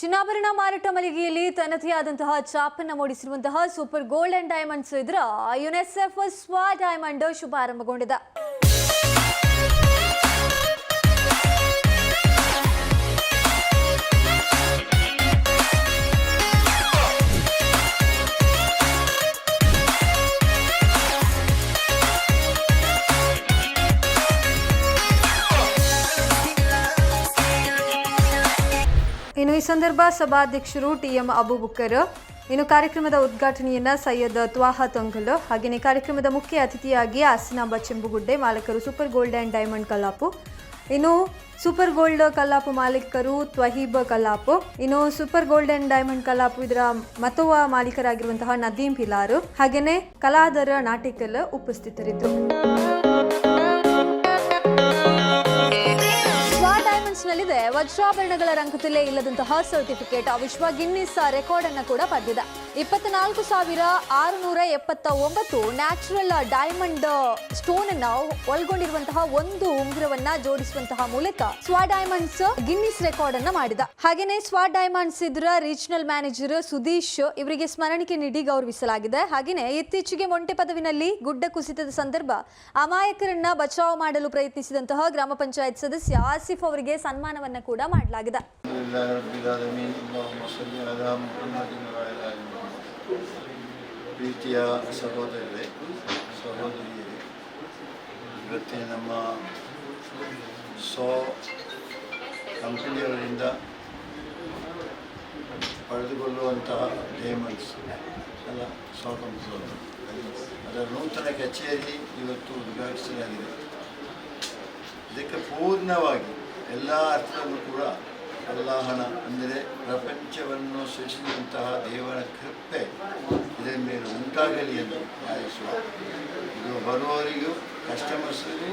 ಚಿನ್ನಾಭರಣ ಮಾರಾಟ ಮಳಿಗೆಯಲ್ಲಿ ತನ್ನದೇ ಆದಂತಹ ಚಾಪನ್ನ ಮೂಡಿಸಿರುವಂತಹ ಸೂಪರ್ ಗೋಲ್ಡ್ ಅಂಡ್ ಡೈಮಂಡ್ಸ್ ಇದರ ಯುನೆಸೆಫ್ ಸ್ವಾ ಡೈಮಂಡ್ ಶುಭಾರಂಭಗೊಂಡಿದೆ. ಈ ಸಂದರ್ಭ ಸಭಾಧ್ಯಕ್ಷರು ಟಿಎಂ ಅಬುಬುಕ್ಕರ್ ಇನ್ನು ಕಾರ್ಯಕ್ರಮದ ಉದ್ಘಾಟನೆಯನ್ನ ಸೈಯದ್ ತ್ವಾಹ ತೊಂಗಲ್. ಹಾಗೆಯೇ ಕಾರ್ಯಕ್ರಮದ ಮುಖ್ಯ ಅತಿಥಿಯಾಗಿ ಆಸನಾಂಬ Chembugudde, ಮಾಲಕರು super gold and diamond Kallapu ಇನ್ನು ಸೂಪರ್ ಗೋಲ್ಡ್ ಕಲ್ಲಾಪು ಮಾಲೀಕರು ತ್ವಹೀಬ್ ಕಲಾಪು ಇನ್ನು super gold and diamond Kallapu ಇದರ ಮತೋವ ಮಾಲೀಕರಾಗಿರುವಂತಹ ನದೀಂ ಪಿಲಾರು ಹಾಗೆಯೇ ಕಲಾದರ ನಾಟಿಕಲ್ ಉಪಸ್ಥಿತರಿದ್ದರು. ಡೈಮಂಡ್ಸ್ ನಲ್ಲಿದೆ ವಜ್ರಾಭರಣಗಳ ರಂಗದಲ್ಲೇ ಇಲ್ಲದಂತಹ ಸರ್ಟಿಫಿಕೇಟ್ ವಿಶ್ವ ಗಿನ್ನಿಸ್ ರೆಕಾರ್ಡ್ ಅನ್ನು ಕೂಡ ಪಡೆದಿದೆ. ಇಪ್ಪತ್ನಾಲ್ಕು ಸಾವಿರ ಆರುನೂರ ಎಪ್ಪತ್ತ ಒಂಬತ್ತು ನ್ಯಾಚುರಲ್ ಡೈಮಂಡ್ ಸ್ಟೋನ್ ಅನ್ನ ಒಳಗೊಂಡಿರುವಂತಹ ಒಂದು ಉಂಗುರವನ್ನ ಜೋಡಿಸುವಂತಹ ಮೂಲಕ ಸ್ವಾ ಡೈಮಂಡ್ಸ್ ಗಿನ್ನಿಸ್ ರೆಕಾರ್ಡ್ ಅನ್ನ ಮಾಡಿದ. ಹಾಗೇನೆ ಸ್ವಾ ಡೈಮಂಡ್ಸ್ ಇದ್ರ ರೀಜನಲ್ ಮ್ಯಾನೇಜರ್ ಸುದೀಶ್ ಇವರಿಗೆ ಸ್ಮರಣಿಕೆ ನೀಡಿ ಗೌರವಿಸಲಾಗಿದೆ. ಹಾಗೇನೆ ಇತ್ತೀಚೆಗೆ ಮೊಂಟೆ ಪದವಿನಲ್ಲಿ ಗುಡ್ಡ ಕುಸಿತದ ಸಂದರ್ಭ ಅಮಾಯಕರನ್ನ ಬಚಾವ್ ಮಾಡಲು ಪ್ರಯತ್ನಿಸಿದಂತಹ ಗ್ರಾಮ ಪಂಚಾಯತ್ ಸದಸ್ಯ ಆಸಿಫ್ ಅವರಿಗೆ ಸನ್ಮಾನವನ್ನು ಕೂಡ ಮಾಡಲಾಗಿದೆ. ಪ್ರೀತಿಯ ಸಹೋದರರೇ ಸಹೋದರಿಯರೇ ಇವತ್ತಿನ ನಮ್ಮ ಸೋ ಕಂಪನಿಯವರಿಂದ ಪಡೆದುಕೊಳ್ಳುವಂತಹ ಡೇಮಂಡ್ಸ್ ಅಲ್ಲ, ಸೋ ಕಂಪನಿಯವರು. ಅದರ ನೂತನ ಕಚೇರಿ ಇವತ್ತು ಉದ್ಘಾಟಿಸಲಾಗಿದೆ. ಇದಕ್ಕೆ ಪೂರ್ಣವಾಗಿ ಎಲ್ಲ ಅರ್ಥದಲ್ಲೂ ಕೂಡ ಅಲ್ಲಾಹನ ಅಂದರೆ ಪ್ರಪಂಚವನ್ನು ಸೃಷ್ಟಿಸಿದಂತಹ ದೇವರ ಕೃಪೆ ಇದರ ಮೇಲೆ ಉಂಟಾಗಲಿ ಎಂದು ಭಾವಿಸುವ ಇದು ಬರುವವರಿಗೂ, ಕಸ್ಟಮರ್ಸ್ಗೂ,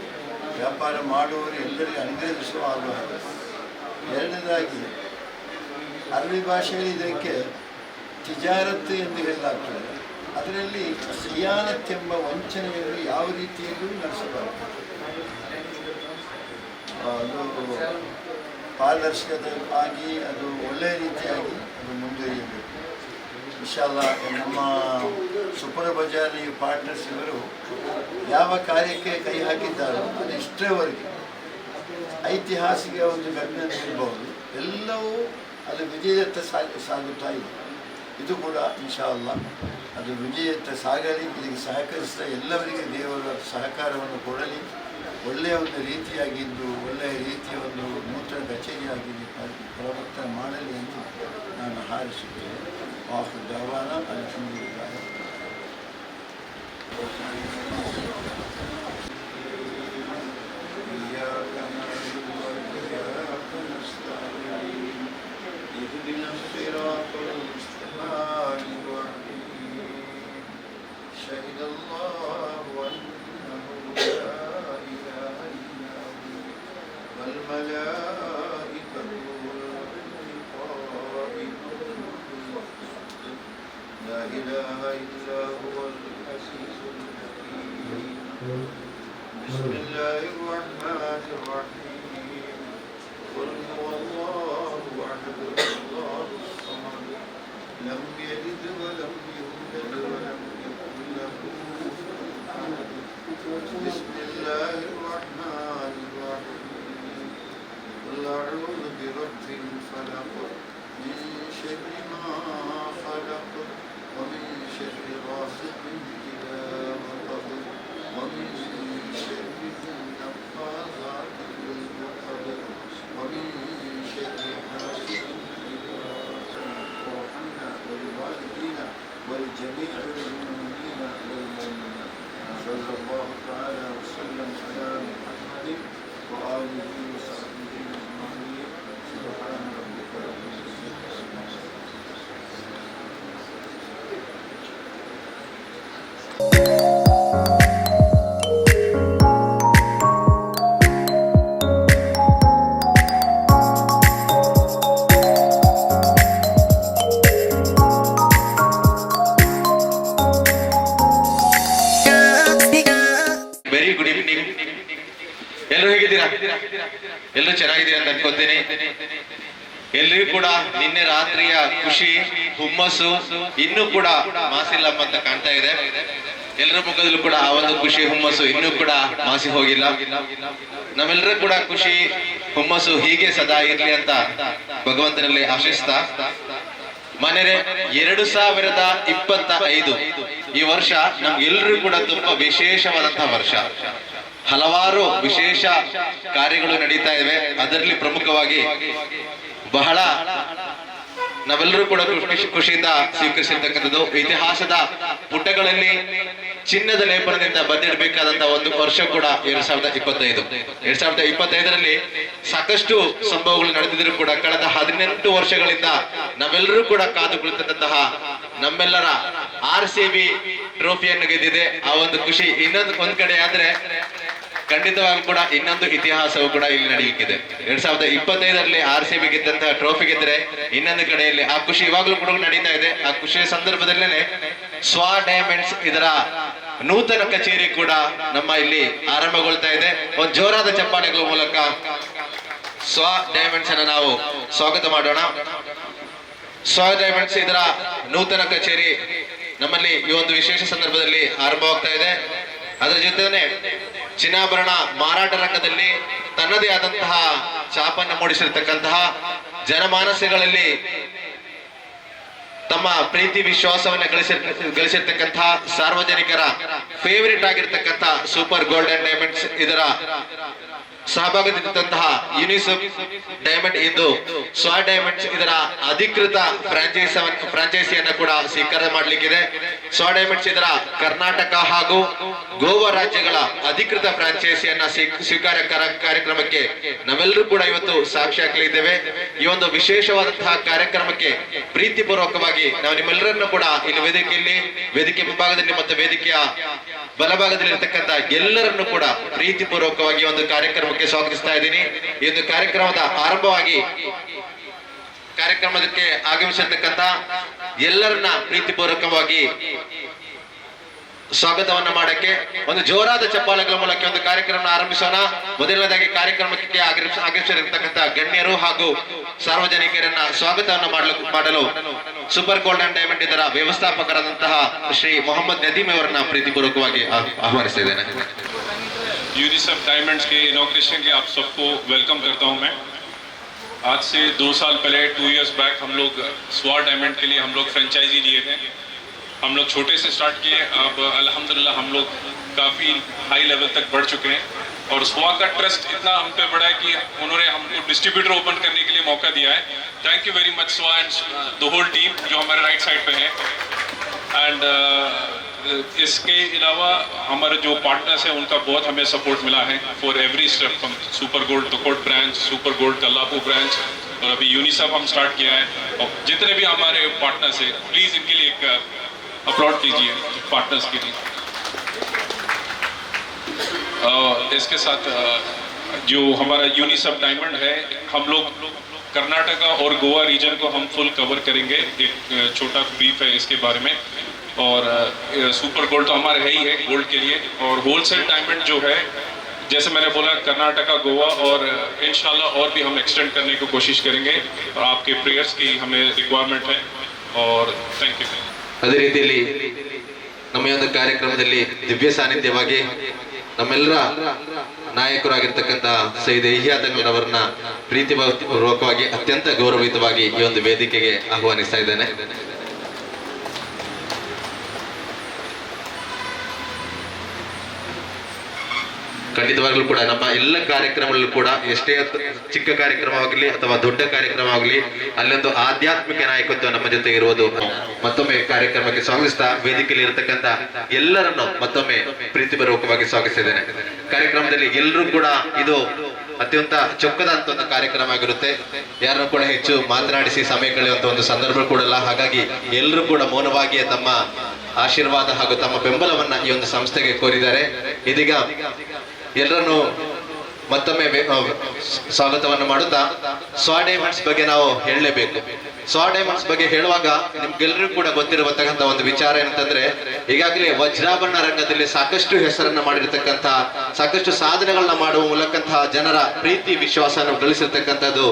ವ್ಯಾಪಾರ ಮಾಡುವವರು ಎಲ್ಲರಿಗೂ ಅನುಗ್ರಹಿಸುವ ಆಗುವ ಎರಡನೇದಾಗಿ, ಅರಬಿ ಭಾಷೆಯಲ್ಲಿ ಇದಕ್ಕೆ ತಿಜಾರತ್ತು ಎಂದು ಹೇಳಲಾಗ್ತದೆ. ಅದರಲ್ಲಿ ಸಿಯಾನತ್ ಎಂಬ ವಂಚನೆಯನ್ನು ಯಾವ ರೀತಿಯಲ್ಲೂ ನಡೆಸಬಾರದು. ಅದು ಪಾರದರ್ಶಕವಾಗಿ ಅದು ಒಳ್ಳೆಯ ರೀತಿಯಾಗಿ ಅದು ಮುಂದುವರಿಯಬೇಕು. ವಿಶಾಲ ನಮ್ಮ ಸುಪರ್ ಬಜಾರ್ ಪಾರ್ಟ್ನರ್ಸ್ ಇವರು ಯಾವ ಕಾರ್ಯಕ್ಕೆ ಕೈ ಹಾಕಿದ್ದಾರೋ ಅದು ಇಷ್ಟರವರೆಗೆ ಐತಿಹಾಸಿಕ ಒಂದು ಘಟನೆ ಇರಬಹುದು ಎಲ್ಲವೂ ಅದು ವಿಜಯದತ್ತ ಸಾಗಿ ಸಾಗುತ್ತಾ ಇದೆ. ಇದು ಕೂಡ ಇನ್ಶಾಲ್ಲ ಅದು ವಿಜಯದತ್ತ ಸಾಗಲಿ, ಇದಕ್ಕೆ ಸಹಕರಿಸಿದ ಎಲ್ಲವರಿಗೆ ದೇವರ ಸಹಕಾರವನ್ನು ಕೊಡಲಿ. ಒಳ್ಳೆಯ ಒಂದು ರೀತಿಯಾಗಿದ್ದು ಒಳ್ಳೆಯ ರೀತಿಯ ಒಂದು ನೂತನ ಕಚೇರಿಯಾಗಿ ಪ್ರವರ್ತನೆ ಮಾಡಲಿ ಎಂದು ನಾನು ಹಾರೈಸುತ್ತೇನೆ ವಾಹು ದವಾನ ಅಲ್ಹಮ್ದುಲಿಲ್ಲಾಹ إياك نعبد وإياك نستعين اهدنا الصراط المستقيم شهد الله والملائكة. والقائم لا إله إلا هو العزيز الحكيم. بسم الله الرحمن الرحيم. قل هو الله أحد الله الصمد. لم يلد ولم يولد ولم يكن له كفوا ಕೂಡ ನಿನ್ನೆ ರಾತ್ರಿಯ ಖುಷಿ, ಹುಮ್ಮಸ್ಸು ಇನ್ನೂ ಕೂಡ ಮಾಸಿಲ್ಲ ಅಂತ ಕಾಣ್ತಾ ಇದೆ. ಎಲ್ಲರ ಮುಖದಲ್ಲೂ ಕೂಡ ಆ ಒಂದು ಖುಷಿ, ಹುಮ್ಮಸ್ಸು ಇನ್ನೂ ಕೂಡ ಮಾಸಿ ಹೋಗಿಲ್ಲ. ನಮ್ಮೆಲ್ಲರೂ ಕೂಡ ಖುಷಿ, ಹುಮ್ಮಸ್ಸು ಹೀಗೆ ಸದಾ ಇರ್ಲಿ ಅಂತ ಭಗವಂತನಲ್ಲಿ ಆಶಿಸ್ತಾ. ಮನೆರೆ, ಎರಡು ಸಾವಿರದ ಇಪ್ಪತ್ತ ಐದು ಈ ವರ್ಷ ನಮ್ಗೆಲ್ಲರೂ ಕೂಡ ತುಂಬಾ ವಿಶೇಷವಾದಂತಹ ವರ್ಷ. ಹಲವಾರು ವಿಶೇಷ ಕಾರ್ಯಗಳು ನಡೀತಾ ಇವೆ. ಅದರಲ್ಲಿ ಪ್ರಮುಖವಾಗಿ ಬಹಳ ನಾವೆಲ್ಲರೂ ಕೂಡ ಖುಷಿ ಖುಷಿಯಿಂದ ಸ್ವೀಕರಿಸಿರ್ತಕ್ಕಂಥದ್ದು. ಇತಿಹಾಸದ ಪುಟಗಳಲ್ಲಿ ಚಿನ್ನದ ಲೇಪನದಿಂದ ಬಂದಿರಬೇಕಾದಂತಹ ಒಂದು ವರ್ಷ ಕೂಡ ಎರಡ್ ಸಾವಿರದ ಇಪ್ಪತ್ತೈದು. ಎರಡ್ ಸಾವಿರದ ಇಪ್ಪತ್ತೈದರಲ್ಲಿ ಸಾಕಷ್ಟು ಸಂಭವಗಳು ನಡೆದಿದ್ರು ಕೂಡ ಕಳೆದ ಹದಿನೆಂಟು ವರ್ಷಗಳಿಂದ ನಾವೆಲ್ಲರೂ ಕೂಡ ಕಾದು ಕುಳಿತಂತಹ ನಮ್ಮೆಲ್ಲರ ಆರ್ ಸಿ ಬಿ ಟ್ರೋಫಿಯನ್ನು ಗೆದ್ದಿದೆ. ಆ ಒಂದು ಖುಷಿ ಇನ್ನೊಂದು ಒಂದ್ ಕಡೆ ಆದ್ರೆ ಖಂಡಿತವಾಗಿ ಕೂಡ ಇನ್ನೊಂದು ಇತಿಹಾಸವು ಕೂಡ ಇಲ್ಲಿ ನಡೆಯಲಿಕ್ಕಿದೆ ಎರಡ್ ಸಾವಿರದ ಇಪ್ಪತ್ತೈದರಲ್ಲಿ ಆರ್ ಸಿ ಬಿ ಗೆದ್ದಂತಹ ಟ್ರೋಫಿ ಗೆದ್ದರೆ ಇನ್ನೊಂದು ಕಡೆಯಲ್ಲಿ ಆ ಖುಷಿ ಇವಾಗಲೂ ಕೂಡ ನಡೀತಾ ಇದೆ. ಆ ಖುಷಿಯ ಸಂದರ್ಭದಲ್ಲೇ ಸ್ವಾ ಡೈಮಂಡ್ಸ್ ಇದರ ನೂತನ ಕಚೇರಿ ಕೂಡ ನಮ್ಮ ಇಲ್ಲಿ ಆರಂಭಗೊಳ್ತಾ ಇದೆ. ಒಂದು ಜೋರಾದ ಚಪ್ಪಾಳೆಗಳ ಮೂಲಕ ಸ್ವಾ ಡೈಮಂಡ್ಸ್ ಅನ್ನ ನಾವು ಸ್ವಾಗತ ಮಾಡೋಣ. ಸ್ವಾ ಡೈಮಂಡ್ಸ್ ಇದರ ನೂತನ ಕಚೇರಿ ನಮ್ಮಲ್ಲಿ ಈ ಒಂದು ವಿಶೇಷ ಸಂದರ್ಭದಲ್ಲಿ ಆರಂಭವಾಗ್ತಾ ಇದೆ. ಅದರ ಜೊತೆನೆ ಚಿನ್ನಾಭರಣ ಮಾರಾಟ ರಂಗದಲ್ಲಿ ತನ್ನದೇ ಆದಂತಹ ಛಾಪನ್ನು ಮೂಡಿಸಿರ್ತಕ್ಕಂತಹ ಜನಮಾನಸಗಳಲ್ಲಿ ತಮ್ಮ ಪ್ರೀತಿ ವಿಶ್ವಾಸವನ್ನ ಗಳಿಸಿ ಗಳಿಸಿರ್ತಕ್ಕಂತಹ ಸಾರ್ವಜನಿಕರ ಫೇವರಿಟ್ ಆಗಿರ್ತಕ್ಕಂತಹ ಸೂಪರ್ ಗೋಲ್ಡನ್ ಡೈಮಂಡ್ಸ್ ಇದರ ಸಹಭಾಗಿತ್ವಂತಹ ಯುನಿಸೆಫ್ ಡೈಮಂಡ್ ಇದ್ದು ಸ್ವ ಡೈಮಂಡ್ಸ್ ಇದರ ಅಧಿಕೃತ ಫ್ರಾಂಚೈಸ್ ಫ್ರಾಂಚೈಸಿಯನ್ನ ಕೂಡ ಸ್ವೀಕಾರ ಮಾಡಲಿಕ್ಕಿದೆ. ಸ್ವ ಡೈಮಂಡ್ಸ್ ಇದರ ಕರ್ನಾಟಕ ಹಾಗೂ ಗೋವಾ ರಾಜ್ಯಗಳ ಅಧಿಕೃತ ಫ್ರಾಂಚೈಸಿಯನ್ನ ಸ್ವೀ- ಸ್ವೀಕಾರ ಕರ- ಕಾರ್ಯಕ್ರಮಕ್ಕೆ ನಾವೆಲ್ಲರೂ ಕೂಡ ಇವತ್ತು ಸಾಕ್ಷಿ ಹಾಕಲಿದ್ದೇವೆ. ಈ ಒಂದು ವಿಶೇಷವಾದಂತಹ ಕಾರ್ಯಕ್ರಮಕ್ಕೆ ಪ್ರೀತಿಪೂರ್ವಕವಾಗಿ ನಾವು ನಿಮ್ಮೆಲ್ಲರನ್ನು ಕೂಡ ಇಲ್ಲಿ ವೇದಿಕೆಯಲ್ಲಿ, ವೇದಿಕೆ ಮುಂಭಾಗದಲ್ಲಿ ಮತ್ತು ವೇದಿಕೆಯ ಬಲಭಾಗದಲ್ಲಿ ಇರತಕ್ಕಂತ ಎಲ್ಲರನ್ನು ಕೂಡ ಪ್ರೀತಿಪೂರ್ವಕವಾಗಿ ಒಂದು ಕಾರ್ಯಕ್ರಮಕ್ಕೆ ಸ್ವಾಗತಿಸ್ತಾ ಇದ್ದೀನಿ. ಈ ಕಾರ್ಯಕ್ರಮದ ಆರಂಭವಾಗಿ ಕಾರ್ಯಕ್ರಮಕ್ಕೆ ಆಗಮಿಸಿರ್ತಕ್ಕಂತ ಎಲ್ಲರನ್ನ ಪ್ರೀತಿಪೂರ್ವಕವಾಗಿ ಸ್ವಾಗತವನ್ನ ಮಾಡಕ್ಕೆ ಒಂದು ಜೋರಾದ ಚಪ್ಪಾಳೆಗಳ ಮೂಲಕ ಒಂದು ಕಾರ್ಯಕ್ರಮ ಆರಂಭಿಸೋಣ. ಮೊದಲನೇದಾಗಿ ಕಾರ್ಯಕ್ರಮಕ್ಕೆ ಆಗಮಿಸ- ಆಗಮಿಸಿರ್ತಕ್ಕಂಥ ಗಣ್ಯರು ಹಾಗೂ ಸಾರ್ವಜನಿಕರನ್ನ ಸ್ವಾಗತವನ್ನ ಮಾಡಲು ಮಾಡಲು ಸೂಪರ್ ಗೋಲ್ಡನ್ ಡೈಮಂಡ್ ಇದರ ವ್ಯವಸ್ಥಾಪಕರಾದಂತಹ ಶ್ರೀ ಮೊಹಮ್ಮದ್ ನದೀಮ್ ಅವರನ್ನ ಪ್ರೀತಿಪೂರ್ವಕವಾಗಿ ಆಹ್- ಆಹ್ವಾನಿಸ್ತಾ ಇದ್ದೇನೆ. यूनिसेफ डायमंड्स के इनोग्रेशन के आप सबको वेलकम करता हूँ मैं। आज से दो साल पहले टू इयर्स बैक हम लोग स्वा डायमंड के लिए हम लोग फ्रेंचाइजी लिए थे। हम लोग छोटे से स्टार्ट किए अब अल्हम्दुलिल्लाह हम लोग काफ़ी हाई लेवल तक बढ़ चुके हैं। और स्वा का ट्रस्ट इतना हम पे बढ़ा है कि उन्होंने हमको डिस्ट्रीब्यूटर ओपन करने के लिए मौका दिया है। Thank you very much Swa and the whole team जो हमारे राइट साइड पे है। एंड इसके अलावा हमारे जो पार्टनर्स हैं, उनका बहुत हमें सपोर्ट मिला है फॉर एवरी स्टेप हम super gold तकोट branch super gold Kallapu branch और अभी यूनिसेफ हम स्टार्ट किया है। और जितने भी हमारे पार्टनर्स हैं प्लीज़ इनके लिए एक अपलॉड कीजिए पार्टनर्स के लिए। इसके साथ जो हमारा यूनिसेफ डायमंड है, हम लोग कर्नाटका और गोवा रीजन को हम फुल कवर करेंगे। एक छोटा ब्रीफ है इसके बारे में। और अ, सुपर गोल्ड तो हमारे है ही है गोल्ड के लिए और होलसेल डायमंड जो है जैसे मैंने बोला कर्नाटका गोवा और अ, इंशाल्लाह और भी हम एक्सटेंड करने की कोशिश करेंगे और आपके प्रेयर्स की हमें रिक्वायरमेंट है और थैंक यू ಅದೇ ರೀತಿಯಲ್ಲಿ ನಮ್ಮ ಈ ಒಂದು ಕಾರ್ಯಕ್ರಮದಲ್ಲಿ ದಿವ್ಯ ಸಾನ್ನಿಧ್ಯವಾಗಿ ನಮ್ಮೆಲ್ಲರ ನಾಯಕರಾಗಿರ್ತಕ್ಕಂಥ ಸೈದ್ ಇಹಿಯಾದಂಗಳವರನ್ನ ಪ್ರೀತಿಪೂರ್ವಕವಾಗಿ ಅತ್ಯಂತ ಗೌರವಿತವಾಗಿ ಈ ಒಂದು ವೇದಿಕೆಗೆ ಆಹ್ವಾನಿಸ್ತಾ ಇದ್ದೇನೆ ಖಂಡಿತವಾಗ್ಲೂ ಕೂಡ ನಮ್ಮ ಎಲ್ಲ ಕಾರ್ಯಕ್ರಮಗಳಲ್ಲೂ ಕೂಡ ಎಷ್ಟೇ ಚಿಕ್ಕ ಚಿಕ್ಕ ಕಾರ್ಯಕ್ರಮವಾಗಲಿ ಅಥವಾ ದೊಡ್ಡ ಕಾರ್ಯಕ್ರಮವಾಗಲಿ ಅಲ್ಲೊಂದು ಆಧ್ಯಾತ್ಮಿಕ ನಾಯಕತ್ವ ನಮ್ಮ ಜೊತೆ ಇರುವುದು. ಮತ್ತೊಮ್ಮೆ ಕಾರ್ಯಕ್ರಮಕ್ಕೆ ಸ್ವಾಗತಿಸ್ತಾ ವೇದಿಕೆಯಲ್ಲಿ ಇರತಕ್ಕಂತ ಎಲ್ಲರನ್ನು ಮತ್ತೊಮ್ಮೆ ಪ್ರೀತಿಪೂರ್ವಕವಾಗಿ ಸ್ವಾಗತಿಸಿದ್ದೇನೆ. ಕಾರ್ಯಕ್ರಮದಲ್ಲಿ ಎಲ್ಲರೂ ಕೂಡ ಇದು ಅತ್ಯಂತ ಚೊಕ್ಕದಂತ ಒಂದು ಕಾರ್ಯಕ್ರಮ ಆಗಿರುತ್ತೆ. ಯಾರನ್ನು ಕೂಡ ಹೆಚ್ಚು ಮಾತನಾಡಿಸಿ ಸಮಯ ಕಳೆಯುವಂತ ಒಂದು ಸಂದರ್ಭ ಕೂಡ ಅಲ್ಲ. ಹಾಗಾಗಿ ಎಲ್ಲರೂ ಕೂಡ ಮೌನವಾಗಿಯೇ ತಮ್ಮ ಆಶೀರ್ವಾದ ಹಾಗೂ ತಮ್ಮ ಬೆಂಬಲವನ್ನ ಈ ಒಂದು ಸಂಸ್ಥೆಗೆ ಕೋರಿದ್ದಾರೆ. ಇದೀಗ ಎಲ್ಲರನ್ನು ಮತ್ತೊಮ್ಮೆ ಸ್ವಾಗತವನ್ನು ಮಾಡುತ್ತಾ ಸ್ವಾ ಡೈಮಂಡ್ಸ್ ಬಗ್ಗೆ ನಾವು ಹೇಳಲೇಬೇಕು. ಸ್ವಾ ಡೈಮಂಡ್ಸ್ ಬಗ್ಗೆ ಹೇಳುವಾಗ ನಿಮ್ಗೆಲ್ಲರಿಗೂ ಕೂಡ ಗೊತ್ತಿರುವಂತಕ್ಕಂಥ ಒಂದು ವಿಚಾರ ಏನಂತಂದ್ರೆ, ಈಗಾಗಲೇ ವಜ್ರಾಭರಣ ರಂಗದಲ್ಲಿ ಸಾಕಷ್ಟು ಹೆಸರನ್ನು ಮಾಡಿರ್ತಕ್ಕಂಥ, ಸಾಕಷ್ಟು ಸಾಧನೆಗಳನ್ನ ಮಾಡುವ ಮೂಲಕಂತಹ ಜನರ ಪ್ರೀತಿ ವಿಶ್ವಾಸವನ್ನು ಗಳಿಸಿರ್ತಕ್ಕಂಥದ್ದು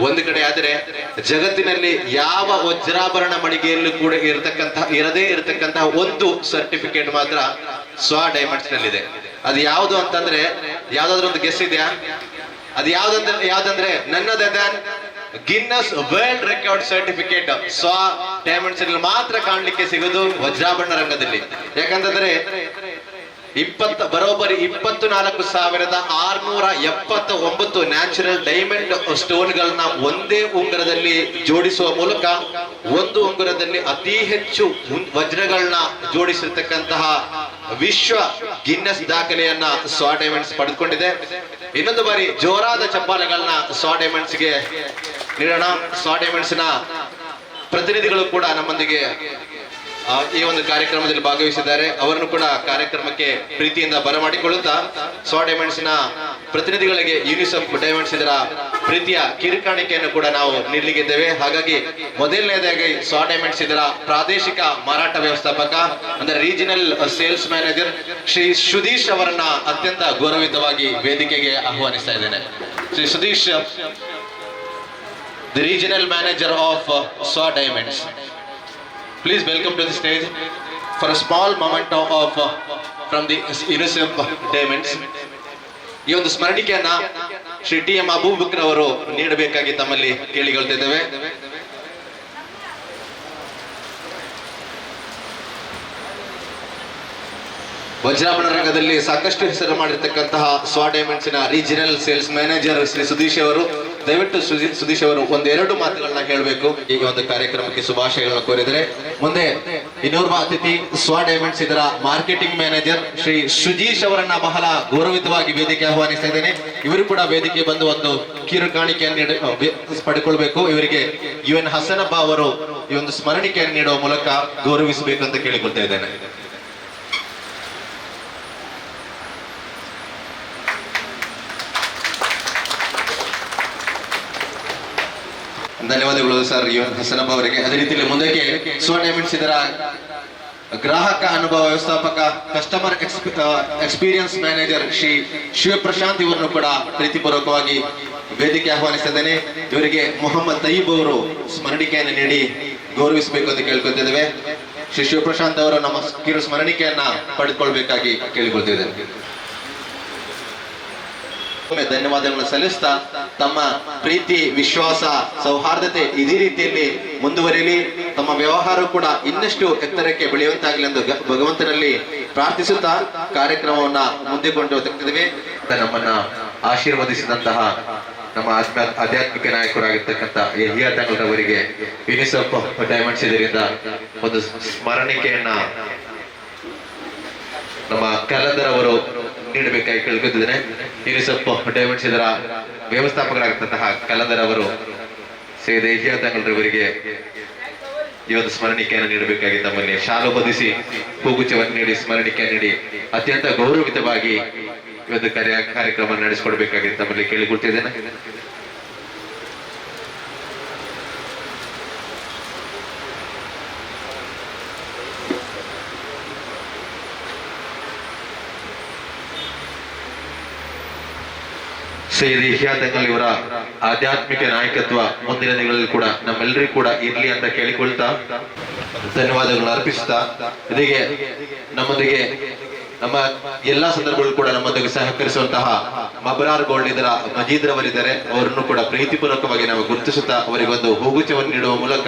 ಒಂದು ಕಡೆ. ಆದರೆ ಜಗತ್ತಿನಲ್ಲಿ ಯಾವ ವಜ್ರಾಭರಣ ಮಳಿಗೆಯಲ್ಲೂ ಕೂಡ ಇರತಕ್ಕಂತಹ ಇರದೇ ಇರತಕ್ಕಂತಹ ಒಂದು ಸರ್ಟಿಫಿಕೇಟ್ ಮಾತ್ರ ಸ್ವಾ ಡೈಮಂಡ್ಸ್ ನಲ್ಲಿದೆ. ಅದು ಯಾವುದು ಅಂತಂದ್ರೆ, ಯಾವ್ದಾದ್ರು ಒಂದು ಗೆಸ್ ಇದೆಯಾ? ಅದು ಯಾವ್ದಂದ್ರೆ ಯಾವ್ದಂದ್ರೆ, ನನ್ನದ Guinness world record certificate Swa diamonds ಮಾತ್ರ ಕಾಣಲಿಕ್ಕೆ ಸಿಗೋದು ವಜ್ರಾಭರಣ ರಂಗದಲ್ಲಿ. ಯಾಕಂತಂದ್ರೆ, ಇಪ್ಪತ್ತ, ಬರೋಬ್ಬರಿ ಇಪ್ಪತ್ತು ನಾಲ್ಕು ಸಾವಿರದ ಆರ್ನೂರ ಎಪ್ಪತ್ತ ಒಂಬತ್ತು ನ್ಯಾಚುರಲ್ ಡೈಮಂಡ್ ಸ್ಟೋನ್ ಗಳನ್ನ ಒಂದೇ ಉಂಗುರದಲ್ಲಿ ಜೋಡಿಸುವ ಮೂಲಕ, ಒಂದು ಉಂಗುರದಲ್ಲಿ ಅತಿ ಹೆಚ್ಚು ವಜ್ರಗಳನ್ನ ಜೋಡಿಸಿರ್ತಕ್ಕಂತಹ ವಿಶ್ವ ಗಿನ್ನೆಸ್ ದಾಖಲೆಯನ್ನ ಸ್ವಾ ಡೈಮಂಡ್ಸ್ ಪಡೆದುಕೊಂಡಿದೆ. ಇನ್ನೊಂದು ಬಾರಿ ಜೋರಾದ ಚಪ್ಪಾಳೆಗಳನ್ನ ಸ್ವಾ ಡೈಮಂಡ್ಸ್ಗೆ ನೀಡೋಣ. ಸ್ವಾ ಡೈಮಂಡ್ಸ್ನ ಪ್ರತಿನಿಧಿಗಳು ಕೂಡ ನಮ್ಮೊಂದಿಗೆ ಈ ಒಂದು ಕಾರ್ಯಕ್ರಮದಲ್ಲಿ ಭಾಗವಹಿಸಿದ್ದಾರೆ. ಅವರನ್ನು ಕೂಡ ಕಾರ್ಯಕ್ರಮಕ್ಕೆ ಪ್ರೀತಿಯಿಂದ ಬರಮಾಡಿಕೊಳ್ಳುತ್ತಾ ಸ್ವಾ ಡೈಮಂಡ್ಸ್ನ ಪ್ರತಿನಿಧಿಗಳಿಗೆ ಯೂನಿಸೆಫ್ ಡೈಮಂಡ್ಸ್ ಇದರ ಪ್ರೀತಿಯ ಕಿರುಕಾಣಿಕೆಯನ್ನು ಕೂಡ ನಾವು ನೀಡಲಿಕ್ಕಿದ್ದೇವೆ ಹಾಗಾಗಿ ಮೊದಲನೇದಾಗಿ ಸ್ವಾ ಡೈಮಂಡ್ಸ್ ಇದರ ಪ್ರಾದೇಶಿಕ ಮಾರಾಟ ವ್ಯವಸ್ಥಾಪಕ, ಅಂದ್ರೆ regional sales manager Shri Sudheesh ಅವರನ್ನ ಅತ್ಯಂತ ಗೌರವಿತವಾಗಿ ವೇದಿಕೆಗೆ ಆಹ್ವಾನಿಸ್ತಾ ಇದ್ದೇನೆ. Shri Sudheesh the regional manager of Swa diamonds please welcome to the stage for a small moment of, uh, from the UNICEF Diamonds. ಈ ಒಂದು ಸ್ಮರಣಿಕೆಯನ್ನ ಶ್ರೀ ಟಿ ಎಂ ಅಬೂಬಕ್ರ ಅವರು ನೀಡಬೇಕಾಗಿ ತಮ್ಮಲ್ಲಿ ಕೇಳಿಕೊಳ್ತಿದ್ದೇವೆ ವಜ್ರಾಭರಣ ರಂಗದಲ್ಲಿ ಸಾಕಷ್ಟು ಹೆಸರು ಮಾಡಿರ್ತಕ್ಕಂತಹ ಸ್ವಾ ಡೈಮಂಡ್ಸಿನ regional sales manager Shri Sudheesh ಅವರು ದಯವಿಟ್ಟು ಸುಧೀಶ್ ಅವರು ಒಂದೆರಡು ಮಾತುಗಳನ್ನ ಹೇಳಬೇಕು. ಈ ಒಂದು ಕಾರ್ಯಕ್ರಮಕ್ಕೆ ಶುಭಾಶಯಗಳನ್ನ ಕೋರಿದರೆ. ಮುಂದೆ ಇನ್ನೋರ್ವ ಅತಿಥಿ, ಸ್ವಾ ಡೈಮಂಡ್ಸ್ ಇದರ ಮಾರ್ಕೆಟಿಂಗ್ ಮ್ಯಾನೇಜರ್ ಶ್ರೀ ಸುಜೀಶ್ ಅವರನ್ನ ಬಹಳ ಗೌರವಿತವಾಗಿ ವೇದಿಕೆ ಆಹ್ವಾನಿಸ್ತಾ ಇವರು ಕೂಡ ವೇದಿಕೆ ಬಂದು ಒಂದು ಕಿರು ಕಾಣಿಕೆಯನ್ನು ಪಡ್ಕೊಳ್ಬೇಕು. ಇವರಿಗೆ ಯು ಎನ್ ಹಸನಪ್ಪ ಅವರು ಈ ಒಂದು ಸ್ಮರಣಿಕೆಯನ್ನು ನೀಡುವ ಮೂಲಕ ಗೌರವಿಸಬೇಕು ಅಂತ ಕೇಳಿಕೊಳ್ತಾ ಇದ್ದೇನೆ. ಧನ್ಯವಾದಗಳು ಸರ್ ಯು ಹಸನಪ್ಪ ಅವರಿಗೆ. ಅದೇ ರೀತಿಯಲ್ಲಿ ಮುಂದಕ್ಕೆ ಸುವರ್ಣ ಡೈಮಂಡ್ಸ್ ಇದರ ಗ್ರಾಹಕ ಅನುಭವ ವ್ಯವಸ್ಥಾಪಕ customer experience manager Shri Shivaprashant ಇವರನ್ನು ಕೂಡ ಪ್ರೀತಿಪೂರ್ವಕವಾಗಿ ವೇದಿಕೆ ಆಹ್ವಾನಿಸಿದ್ದೇನೆ ಇವರಿಗೆ ಮೊಹಮ್ಮದ್ ತಯೀಬ್ ಅವರು ಸ್ಮರಣಿಕೆಯನ್ನು ನೀಡಿ ಗೌರವಿಸಬೇಕು ಅಂತ ಕೇಳ್ಕೊತಿದ್ದೇವೆ ಶ್ರೀ ಶಿವಪ್ರಶಾಂತ್ ಅವರು ನಮ್ಮ ಕಿರು ಸ್ಮರಣಿಕೆಯನ್ನ ಪಡೆದುಕೊಳ್ಬೇಕಾಗಿ ಕೇಳಿಕೊಳ್ತಿದ್ದೇನೆ. ಒಮ್ಮೆ ಧನ್ಯವಾದಗಳನ್ನು ಸಲ್ಲಿಸ್ತಾ ತಮ್ಮ ಪ್ರೀತಿ, ವಿಶ್ವಾಸ, ಸೌಹಾರ್ದತೆ ಇದೇ ರೀತಿಯಲ್ಲಿ ಮುಂದುವರಿಯಲಿ. ತಮ್ಮ ವ್ಯವಹಾರ ಕೂಡ ಇನ್ನಷ್ಟು ಎತ್ತರಕ್ಕೆ ಬೆಳೆಯುವಂತಾಗಲಿ ಎಂದು ಭಗವಂತನಲ್ಲಿ ಪ್ರಾರ್ಥಿಸುತ್ತಾ ಕಾರ್ಯಕ್ರಮವನ್ನ ಮುಂದಿಕೊಂಡು ಹೋಗ್ತಿದ್ದೇವೆ ನಮ್ಮನ್ನ ಆಶೀರ್ವದಿಸಿದಂತಹ ನಮ್ಮ ಆತ್ಮ, ಆಧ್ಯಾತ್ಮಿಕ ನಾಯಕರಾಗಿರ್ತಕ್ಕಂಥ ಹಿರಿಯ ತಂಗಳವರಿಗೆ ಯುನಿಸೆಫ್ ಡೈಮಂಡ್ಸ್ ಇದರಿಂದ ಒಂದು ಸ್ಮರಣಿಕೆಯನ್ನ ನಮ್ಮ ಕಲಂದರ್ ಅವರು ನೀಡಬೇಕಾಗಿ ಕೇಳ್ಕೊತಿದ್ದೇನೆ ಯುನಿಸೆಫ್ ಡೈಮಂಡ್ಸ್ ಇದರ ವ್ಯವಸ್ಥಾಪಕರಾಗಿರ್ತಂತಹ ಕಲಂದರ್ ಅವರು ಸೇದೆ ತಂಗಳವರಿಗೆ ಈ ಒಂದು ಸ್ಮರಣಿಕೆಯನ್ನು ನೀಡಬೇಕಾಗಿ ತಮ್ಮಲ್ಲಿ ಶಾಲು ಬದಿಸಿ ಹೂಗುಚ್ಛವನ್ನು ನೀಡಿ ಸ್ಮರಣಿಕೆ ನೀಡಿ ಅತ್ಯಂತ ಗೌರವಿತವಾಗಿ ಇವತ್ತು ಕಾರ್ಯ ಕಾರ್ಯಕ್ರಮ ನಡೆಸಿಕೊಡ್ಬೇಕಾಗಿ ತಮ್ಮಲ್ಲಿ ಕೇಳಿಕೊಳ್ತಿದ್ದೇನೆ ಸೈಯದ್ ಇಹ್ಯಾತಂಗಲ್ ಇವರ ಆಧ್ಯಾತ್ಮಿಕ ನಾಯಕತ್ವ ಮುಂದಿನ ದಿನಗಳಲ್ಲಿ ಕೂಡ ನಮ್ಮೆಲ್ಲರಿಗೂ ಕೂಡ ಇರ್ಲಿ ಅಂತ ಕೇಳಿಕೊಳ್ತಾ ಧನ್ಯವಾದಗಳನ್ನು ಅರ್ಪಿಸ್ತಾ, ಇದೀಗೆ ನಮ್ಮೊಂದಿಗೆ ನಮ್ಮ ಎಲ್ಲಾ ಸಂದರ್ಭಗಳು ಕೂಡ ನಮ್ಮೊಂದಿಗೆ ಸಹಕರಿಸುವಂತಹ ಮಬರಾರ್ ಗೋಲ್ಡ್ ಇದರ ಮಜೀದ್ ರವರಿದ್ದಾರೆ. ಅವರನ್ನು ಕೂಡ ಪ್ರೀತಿಪೂರ್ವಕವಾಗಿ ನಾವು ಗುರುತಿಸುತ್ತಾ ಅವರಿಗೊಂದು ಹೂಗುಚ್ಛವನ್ನು ನೀಡುವ ಮೂಲಕ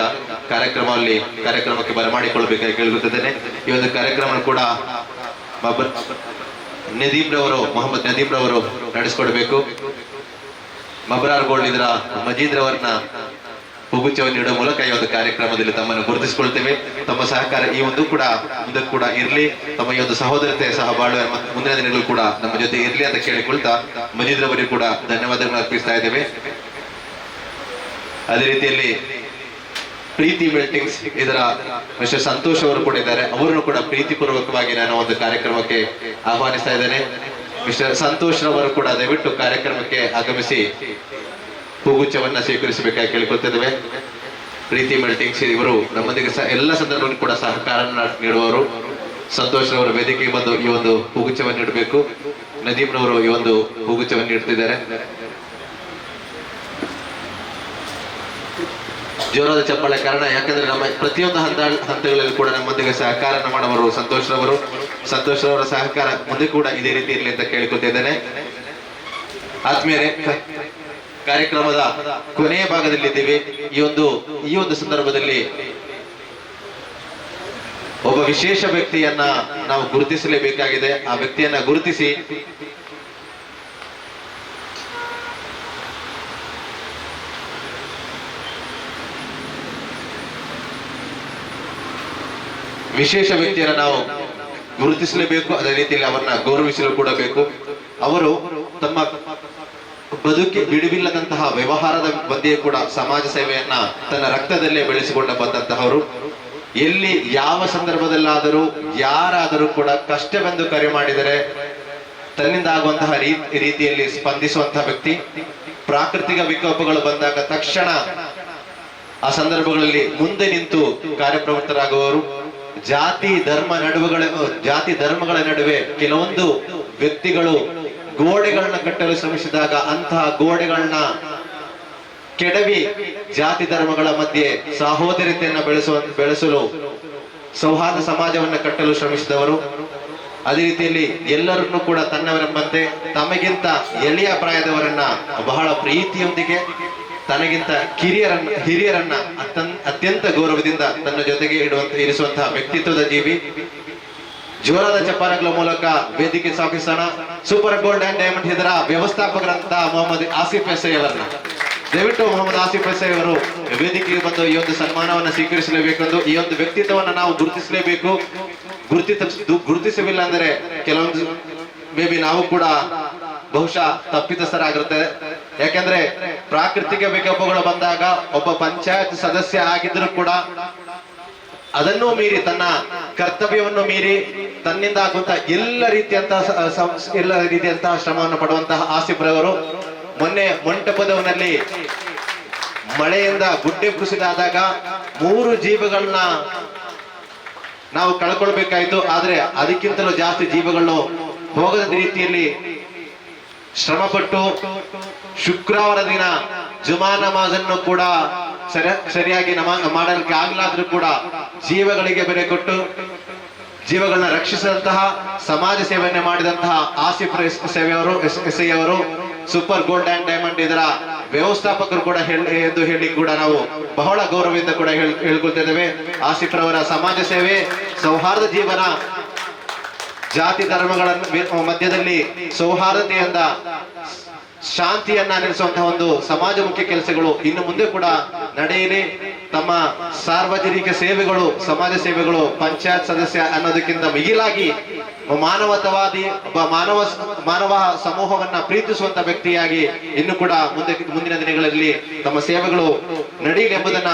ಕಾರ್ಯಕ್ರಮದಲ್ಲಿ ಕಾರ್ಯಕ್ರಮಕ್ಕೆ ಬರಮಾಡಿಕೊಳ್ಳಬೇಕಾಗಿ ಕೇಳಿರುತ್ತಿದ್ದೇನೆ ಈ ಒಂದು ಕಾರ್ಯಕ್ರಮ ಕೂಡ ನದೀಮ್ ರವರು ಮೊಹಮ್ಮದ್ ನದೀಪ್ ರವರು ನಡೆಸ್ಕೊಡ್ಬೇಕು. ಮಬ್ರಾರ್ ಗೋಲ್ಡ್ ಇದರ ಮಜೀದ್ ರವರ್ನ ಹೂಗುಚ್ಛವನ್ನು ನೀಡುವ ಮೂಲಕ ಈ ಒಂದು ಕಾರ್ಯಕ್ರಮದಲ್ಲಿ ತಮ್ಮನ್ನು ಗುರುತಿಸಿಕೊಳ್ತೇವೆ. ತಮ್ಮ ಸಹಕಾರ ಈ ಒಂದು ಕೂಡ ಮುಂದಕ್ಕೆ ಕೂಡ ಇರಲಿ. ತಮ್ಮ ಈ ಒಂದು ಸಹೋದರತೆ ಸಹ ಬಾಳುವ ಮುಂದಿನ ದಿನಗಳು ಕೂಡ ನಮ್ಮ ಜೊತೆ ಇರಲಿ ಅಂತ ಕೇಳಿಕೊಳ್ತಾ ಮಜೀದ್ ರವರಿಗೂ ಕೂಡ ಧನ್ಯವಾದಗಳನ್ನು ಅರ್ಪಿಸ್ತಾ ಇದ್ದೇವೆ. ಅದೇ ರೀತಿಯಲ್ಲಿ ಪ್ರೀತಿ ಬಿಲ್ಡಿಂಗ್ಸ್ ಇದರ ಮಿಸ್ಟರ್ ಸಂತೋಷ್ ಅವರು ಕೂಡ ಇದ್ದಾರೆ. ಅವರನ್ನು ಕೂಡ ಪ್ರೀತಿಪೂರ್ವಕವಾಗಿ ನಾನು ಒಂದು ಕಾರ್ಯಕ್ರಮಕ್ಕೆ ಆಹ್ವಾನಿಸ್ತಾ ಇದ್ದೇನೆ. ಮಿಸ್ಟರ್ ಸಂತೋಷ್ ರವರು ಕೂಡ ದಯವಿಟ್ಟು ಕಾರ್ಯಕ್ರಮಕ್ಕೆ ಆಗಮಿಸಿ ಹೂಗುಚ್ಛವನ್ನ ಸ್ವೀಕರಿಸಬೇಕಾಗಿ ಕೇಳಿಕೊಳ್ತಿದ್ದೇವೆ. ಪ್ರೀತಿ ಮಿಲ್ಟಿಂಗ್ಸ್ ಇವರು ನಮ್ಮೊಂದಿಗೆ ಎಲ್ಲ ಸಂದರ್ಭದಲ್ಲಿ ಕೂಡ ಸಹಕಾರ ನೀಡುವವರು. ಸಂತೋಷ್ ರವರು ವೇದಿಕೆಗೆ ಬಂದು ಈ ಒಂದು ಹೂಗುಚ್ಛವನ್ನು ನೀಡಬೇಕು. ನದೀಮ್ ರವರು ಈ ಒಂದು ಹೂಗುಚ್ಛವನ್ನು ನೀಡ್ತಿದ್ದಾರೆ. ಜೋರಾದ ಚಪ್ಪಳ ಕಾರಣ, ಯಾಕಂದ್ರೆ ನಮ್ಮ ಪ್ರತಿಯೊಂದು ಹಂತ, ಹಂತಗಳಲ್ಲಿ ಕೂಡ ನಮ್ಮೊಂದಿಗೆ ಸಹಕಾರನ ಮಾಡುವರು ಸಂತೋಷ್ ರವರು ಸಹಕಾರ ಮುಂದೆ ಕೂಡ ಇದೇ ರೀತಿ ಇರಲಿ ಅಂತ ಕೇಳ್ಕೊತಿದ್ದೇನೆ ಆತ್ಮೀಯರೇ ಕಾರ್ಯಕ್ರಮದ ಕೊನೆಯ ಭಾಗದಲ್ಲಿದ್ದೀವಿ ಈ ಒಂದು ಈ ಒಂದು ಸಂದರ್ಭದಲ್ಲಿ ಒಬ್ಬ ವಿಶೇಷ ವ್ಯಕ್ತಿಯನ್ನ ನಾವು ಗುರುತಿಸಲೇಬೇಕಾಗಿದೆ. ಆ ವ್ಯಕ್ತಿಯನ್ನ ಗುರುತಿಸಿ ವಿಶೇಷ ವ್ಯಕ್ತಿಯನ್ನ ನಾವು ಗುರುತಿಸಲೇಬೇಕು. ಅದೇ ರೀತಿಯಲ್ಲಿ ಅವರನ್ನ ಗೌರವಿಸಲು ಕೂಡ ಬೇಕು. ಅವರು ತಮ್ಮ ಬದುಕಿ ಬಿಡುವಿಲ್ಲದಂತಹ ವ್ಯವಹಾರದ ಬಗ್ಗೆ ಕೂಡ ಸಮಾಜ ಸೇವೆಯನ್ನ ತನ್ನ ರಕ್ತದಲ್ಲೇ ಬೆಳೆಸಿಕೊಂಡ ಬಂದಂತಹವರು. ಎಲ್ಲಿ ಯಾವ ಸಂದರ್ಭದಲ್ಲಾದರೂ ಯಾರಾದರೂ ಕೂಡ ಕಷ್ಟವೆಂದು ಕರೆ ಮಾಡಿದರೆ ತನ್ನಿಂದ ಆಗುವಂತಹ ರೀತಿಯಲ್ಲಿ ಸ್ಪಂದಿಸುವಂತಹ ವ್ಯಕ್ತಿ. ಪ್ರಾಕೃತಿಕ ವಿಕೋಪಗಳು ಬಂದಾಗ ತಕ್ಷಣ ಆ ಸಂದರ್ಭಗಳಲ್ಲಿ ಮುಂದೆ ನಿಂತು ಕಾರ್ಯಪ್ರವೃತ್ತರಾಗುವವರು. ಜಾತಿ, ಧರ್ಮ ನಡುವೆಗಳ, ಜಾತಿ, ಧರ್ಮಗಳ ನಡುವೆ ಕೆಲವೊಂದು ವ್ಯಕ್ತಿಗಳು ಗೋಡೆಗಳನ್ನ ಕಟ್ಟಲು ಶ್ರಮಿಸಿದಾಗ ಅಂತಹ ಗೋಡೆಗಳನ್ನ ಕೆಡವಿ ಜಾತಿ, ಧರ್ಮಗಳ ಮಧ್ಯೆ ಸಹೋದರತೆಯನ್ನ ಬೆಳೆಸುವ, ಬೆಳೆಸಲು ಸೌಹಾರ್ದ ಸಮಾಜವನ್ನ ಕಟ್ಟಲು ಶ್ರಮಿಸಿದವರು. ಅದೇ ರೀತಿಯಲ್ಲಿ ಎಲ್ಲರನ್ನೂ ಕೂಡ ತನ್ನವರೆಂಬಂತೆ ತಮಗಿಂತ ಎಳೆಯ ಪ್ರಾಯದವರನ್ನ ಬಹಳ ಪ್ರೀತಿಯೊಂದಿಗೆ ತನಗಿಂತ ಕಿರಿಯರನ್ನ, ಹಿರಿಯರನ್ನ ಅತ್ಯಂತ ಗೌರವದಿಂದ ತನ್ನ ಜೊತೆಗೆ ಇಡುವಂತ ಇರಿಸುವಂತಹ ವ್ಯಕ್ತಿತ್ವದ ಜೀವಿ. ಜೋರಾದ ಚಪ್ಪಾರಗಳ ಮೂಲಕ ವೇದಿಕೆ ಸ್ಥಾಪಿಸೋಣ ಸೂಪರ್ ಗೋಲ್ಡ್ ಅಂಡ್ ಡೈಮಂಡ್ ಇದರ ವ್ಯವಸ್ಥಾಪಕರಂತಹ ಮೊಹಮ್ಮದ್ ಆಸಿಫ್ ಎಸ್ಐ ಅವರನ್ನ. ದಯವಿಟ್ಟು ಮೊಹಮ್ಮದ್ ಆಸಿಫ್ ಎಸ್ಐ ಅವರು ವೇದಿಕೆಗೆ ಬಂದು ಈ ಒಂದು ಸನ್ಮಾನವನ್ನು ಸ್ವೀಕರಿಸಲೇಬೇಕೆಂದು ಈ ಒಂದು ವ್ಯಕ್ತಿತ್ವವನ್ನು ನಾವು ಗುರುತಿಸಲೇಬೇಕು. ಗುರುತಿಸ, ಗುರುತಿಸಲಿಲ್ಲ ಅಂದರೆ ಕೆಲವೊಂದು, ಮೇ ಬಿ ನಾವು ಕೂಡ ಬಹುಶಃ ತಪ್ಪಿತಸ್ಥರಾಗಿರುತ್ತದೆ ಯಾಕೆಂದ್ರೆ ಪ್ರಾಕೃತಿಕ ವಿಕೋಪಗಳು ಬಂದಾಗ ಒಬ್ಬ ಪಂಚಾಯತ್ ಸದಸ್ಯ ಆಗಿದ್ರು ಕೂಡ ಅದನ್ನು ಮೀರಿ, ತನ್ನ ಕರ್ತವ್ಯವನ್ನು ಮೀರಿ, ತನ್ನಿಂದ ಆಗುವಂತಹ ಎಲ್ಲ ರೀತಿಯಂತಹ ಎಲ್ಲ ರೀತಿಯಂತಹ ಶ್ರಮವನ್ನು ಪಡುವಂತಹ ಆಸಿಪ್ರವರು ಮೊನ್ನೆ ಮಂಟಪದವನಲ್ಲಿ ಮಳೆಯಿಂದ ಗುಡ್ಡೆ ಕುಸಿದಾದಾಗ ಮೂರು ಜೀವಗಳನ್ನ ನಾವು ಕಳ್ಕೊಳ್ಬೇಕಾಯ್ತು. ಆದ್ರೆ ಅದಕ್ಕಿಂತಲೂ ಜಾಸ್ತಿ ಜೀವಗಳು ಹೋಗದ ರೀತಿಯಲ್ಲಿ ಶ್ರಮಪಟ್ಟು ಶುಕ್ರವಾರ ದಿನ ಜುಮಾ ನಮಾಜನ್ನು ಕೂಡ ಸರಿ ಸರಿಯಾಗಿ ನಮಾ ಮಾಡಲಿಕ್ಕೆ ಆಗ್ಲಾದ್ರೂ ಕೂಡ ಜೀವಗಳಿಗೆ ಬೆಲೆ ಕೊಟ್ಟು ಜೀವಗಳನ್ನ ರಕ್ಷಿಸಿದಂತಹ, ಸಮಾಜ ಸೇವೆಯನ್ನು ಮಾಡಿದಂತಹ ಆಸಿಫ್ ಸೇವೆಯವರು ಎಸ್ ಎಸ್ ಅವರು ಸೂಪರ್ ಗೋಲ್ಡ್ ಆ್ಯಂಡ್ ಡೈಮಂಡ್ ಇದರ ವ್ಯವಸ್ಥಾಪಕರು ಕೂಡ ಹೇಳಿ ಎಂದು ಹೇಳಿ ಕೂಡ ನಾವು ಬಹಳ ಗೌರವದಿಂದ ಕೂಡ ಹೇಳ್- ಹೇಳ್ಕೊಳ್ತಾ ಇದ್ದೇವೆ. ಆಸಿಫ್ ರವರ ಸಮಾಜ ಸೇವೆ, ಸೌಹಾರ್ದ ಜೀವನ, ಜಾತಿ ಧರ್ಮಗಳ ಮಧ್ಯದಲ್ಲಿ ಸೌಹಾರ್ದತೆಯಿಂದ ಶಾಂತಿಯನ್ನ ನೆಲೆಸುವಂತಹ ಒಂದು ಸಮಾಜಮುಖಿ ಕೆಲಸಗಳು ಇನ್ನು ಮುಂದೆ ಕೂಡ ನಡೆಯಲಿ. ತಮ್ಮ ಸಾರ್ವಜನಿಕ ಸೇವೆಗಳು, ಸಮಾಜ ಸೇವೆಗಳು, ಪಂಚಾಯತ್ ಸದಸ್ಯ ಅನ್ನೋದಕ್ಕಿಂತ ಮಿಗಿಲಾಗಿ ಮಾನವತವಾದಿ ಒಬ್ಬ ಮಾನವ ಮಾನವ ಸಮೂಹವನ್ನ ಪ್ರೀತಿಸುವಂತ ವ್ಯಕ್ತಿಯಾಗಿ ಇನ್ನು ಕೂಡ ಮುಂದೆ, ಮುಂದಿನ ದಿನಗಳಲ್ಲಿ ತಮ್ಮ ಸೇವೆಗಳು ನಡೆಯಲಿ ಎಂಬುದನ್ನ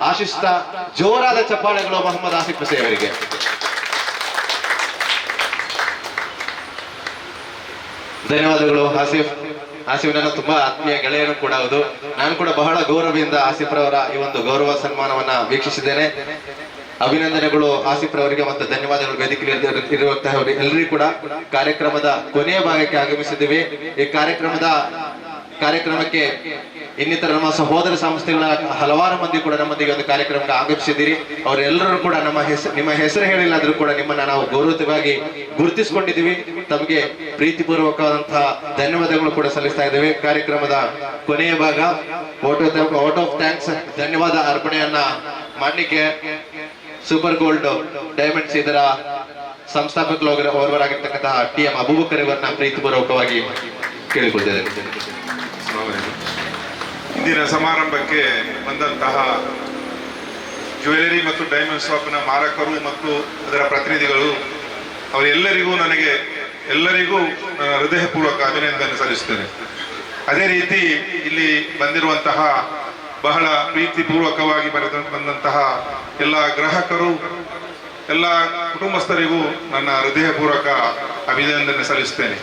ಆಶಿಸ್ತಾ ಜೋರಾದ ಚಪ್ಪಾಳೆಗಳು ಮೊಹಮ್ಮದ್ ಆಸಿಫ್ ಹುಸೇನ್ ಅವರಿಗೆ. ಧನ್ಯವಾದಗಳು ಆಸಿಫ್. ಆಸಿಫ್ ನನ್ನ ತುಂಬಾ ಆತ್ಮೀಯ ಗೆಳೆಯನು ಕೂಡ ಹೌದು. ನಾನು ಕೂಡ ಬಹಳ ಗೌರವದಿಂದ ಆಸಿಫ್ ರವರ ಈ ಒಂದು ಗೌರವ ಸನ್ಮಾನವನ್ನ ವೀಕ್ಷಿಸಿದ್ದೇನೆ. ಅಭಿನಂದನೆಗಳು ಆಸಿಫ್ ರವರಿಗೆ ಮತ್ತು ಧನ್ಯವಾದಗಳು ವೇದಿಕೆಯಲ್ಲಿ ಇರುವಂತಹ ಎಲ್ಲರಿಗೂ ಕೂಡ. ಕಾರ್ಯಕ್ರಮದ ಕೊನೆಯ ಭಾಗಕ್ಕೆ ಆಗಮಿಸಿದ್ದೀವಿ. ಈ ಕಾರ್ಯಕ್ರಮದ ಕಾರ್ಯಕ್ರಮಕ್ಕೆ ಇನ್ನಿತರ ನಮ್ಮ ಸಹೋದರ ಸಂಸ್ಥೆಗಳ ಹಲವಾರು ಮಂದಿ ಕೂಡ ನಮ್ಮೊಂದಿಗೆ ಒಂದು ಕಾರ್ಯಕ್ರಮಕ್ಕೆ ಆಗಮಿಸಿದ್ದೀರಿ. ಅವರೆಲ್ಲರೂ ಕೂಡ ನಮ್ಮ ಹೆಸರು ನಿಮ್ಮ ಹೆಸರು ಹೇಳಿಲ್ಲಾದ್ರೂ ಕೂಡ ನಿಮ್ಮನ್ನ ನಾವು ಗೌರವವಾಗಿ ಗುರುತಿಸಿಕೊಂಡಿದ್ದೀವಿ. ತಮಗೆ ಪ್ರೀತಿಪೂರ್ವಕವಾದಂತಹ ಧನ್ಯವಾದಗಳು ಕೂಡ ಸಲ್ಲಿಸ್ತಾ ಇದ್ದೇವೆ. ಕಾರ್ಯಕ್ರಮದ ಕೊನೆಯ ಭಾಗ ಔಟ್ ಆಫ್ ಥ್ಯಾಂಕ್ಸ್ ಧನ್ಯವಾದ ಅರ್ಪಣೆಯನ್ನ ಮಾಡಲಿಕ್ಕೆ ಸೂಪರ್ ಗೋಲ್ಡ್ ಡೈಮಂಡ್ಸ್ ಇದರ ಸಂಸ್ಥಾಪಕರು ಓರ್ವರಾಗಿರ್ತಕ್ಕಂತಹ ಟಿ ಎಂ ಅಬೂಬಕರ್ ಇವರನ್ನ ಪ್ರೀತಿಪೂರ್ವಕವಾಗಿ ಕೇಳಿಕೊಳ್ತಿದ್ದೇನೆ ಇಂದಿನ ಸಮಾರಂಭಕ್ಕೆ ಬಂದಂತಹ ಜ್ಯುವೆಲರಿ ಮತ್ತು ಡೈಮಂಡ್ ಶಾಪ್ನ ಮಾರಕರು ಮತ್ತು ಅದರ ಪ್ರತಿನಿಧಿಗಳು, ಅವರೆಲ್ಲರಿಗೂ ನನಗೆ, ಎಲ್ಲರಿಗೂ ಹೃದಯಪೂರ್ವಕ ಅಭಿನಂದನೆ ಸಲ್ಲಿಸುತ್ತೇನೆ. ಅದೇ ರೀತಿ ಇಲ್ಲಿ ಬಂದಿರುವಂತಹ ಬಹಳ ಪ್ರೀತಿಪೂರ್ವಕವಾಗಿ ಬರೆದ, ಬಂದಂತಹ ಎಲ್ಲ ಗ್ರಾಹಕರು, ಎಲ್ಲ ಕುಟುಂಬಸ್ಥರಿಗೂ ನನ್ನ ಹೃದಯಪೂರ್ವಕ ಅಭಿನಂದನೆ ಸಲ್ಲಿಸುತ್ತೇನೆ.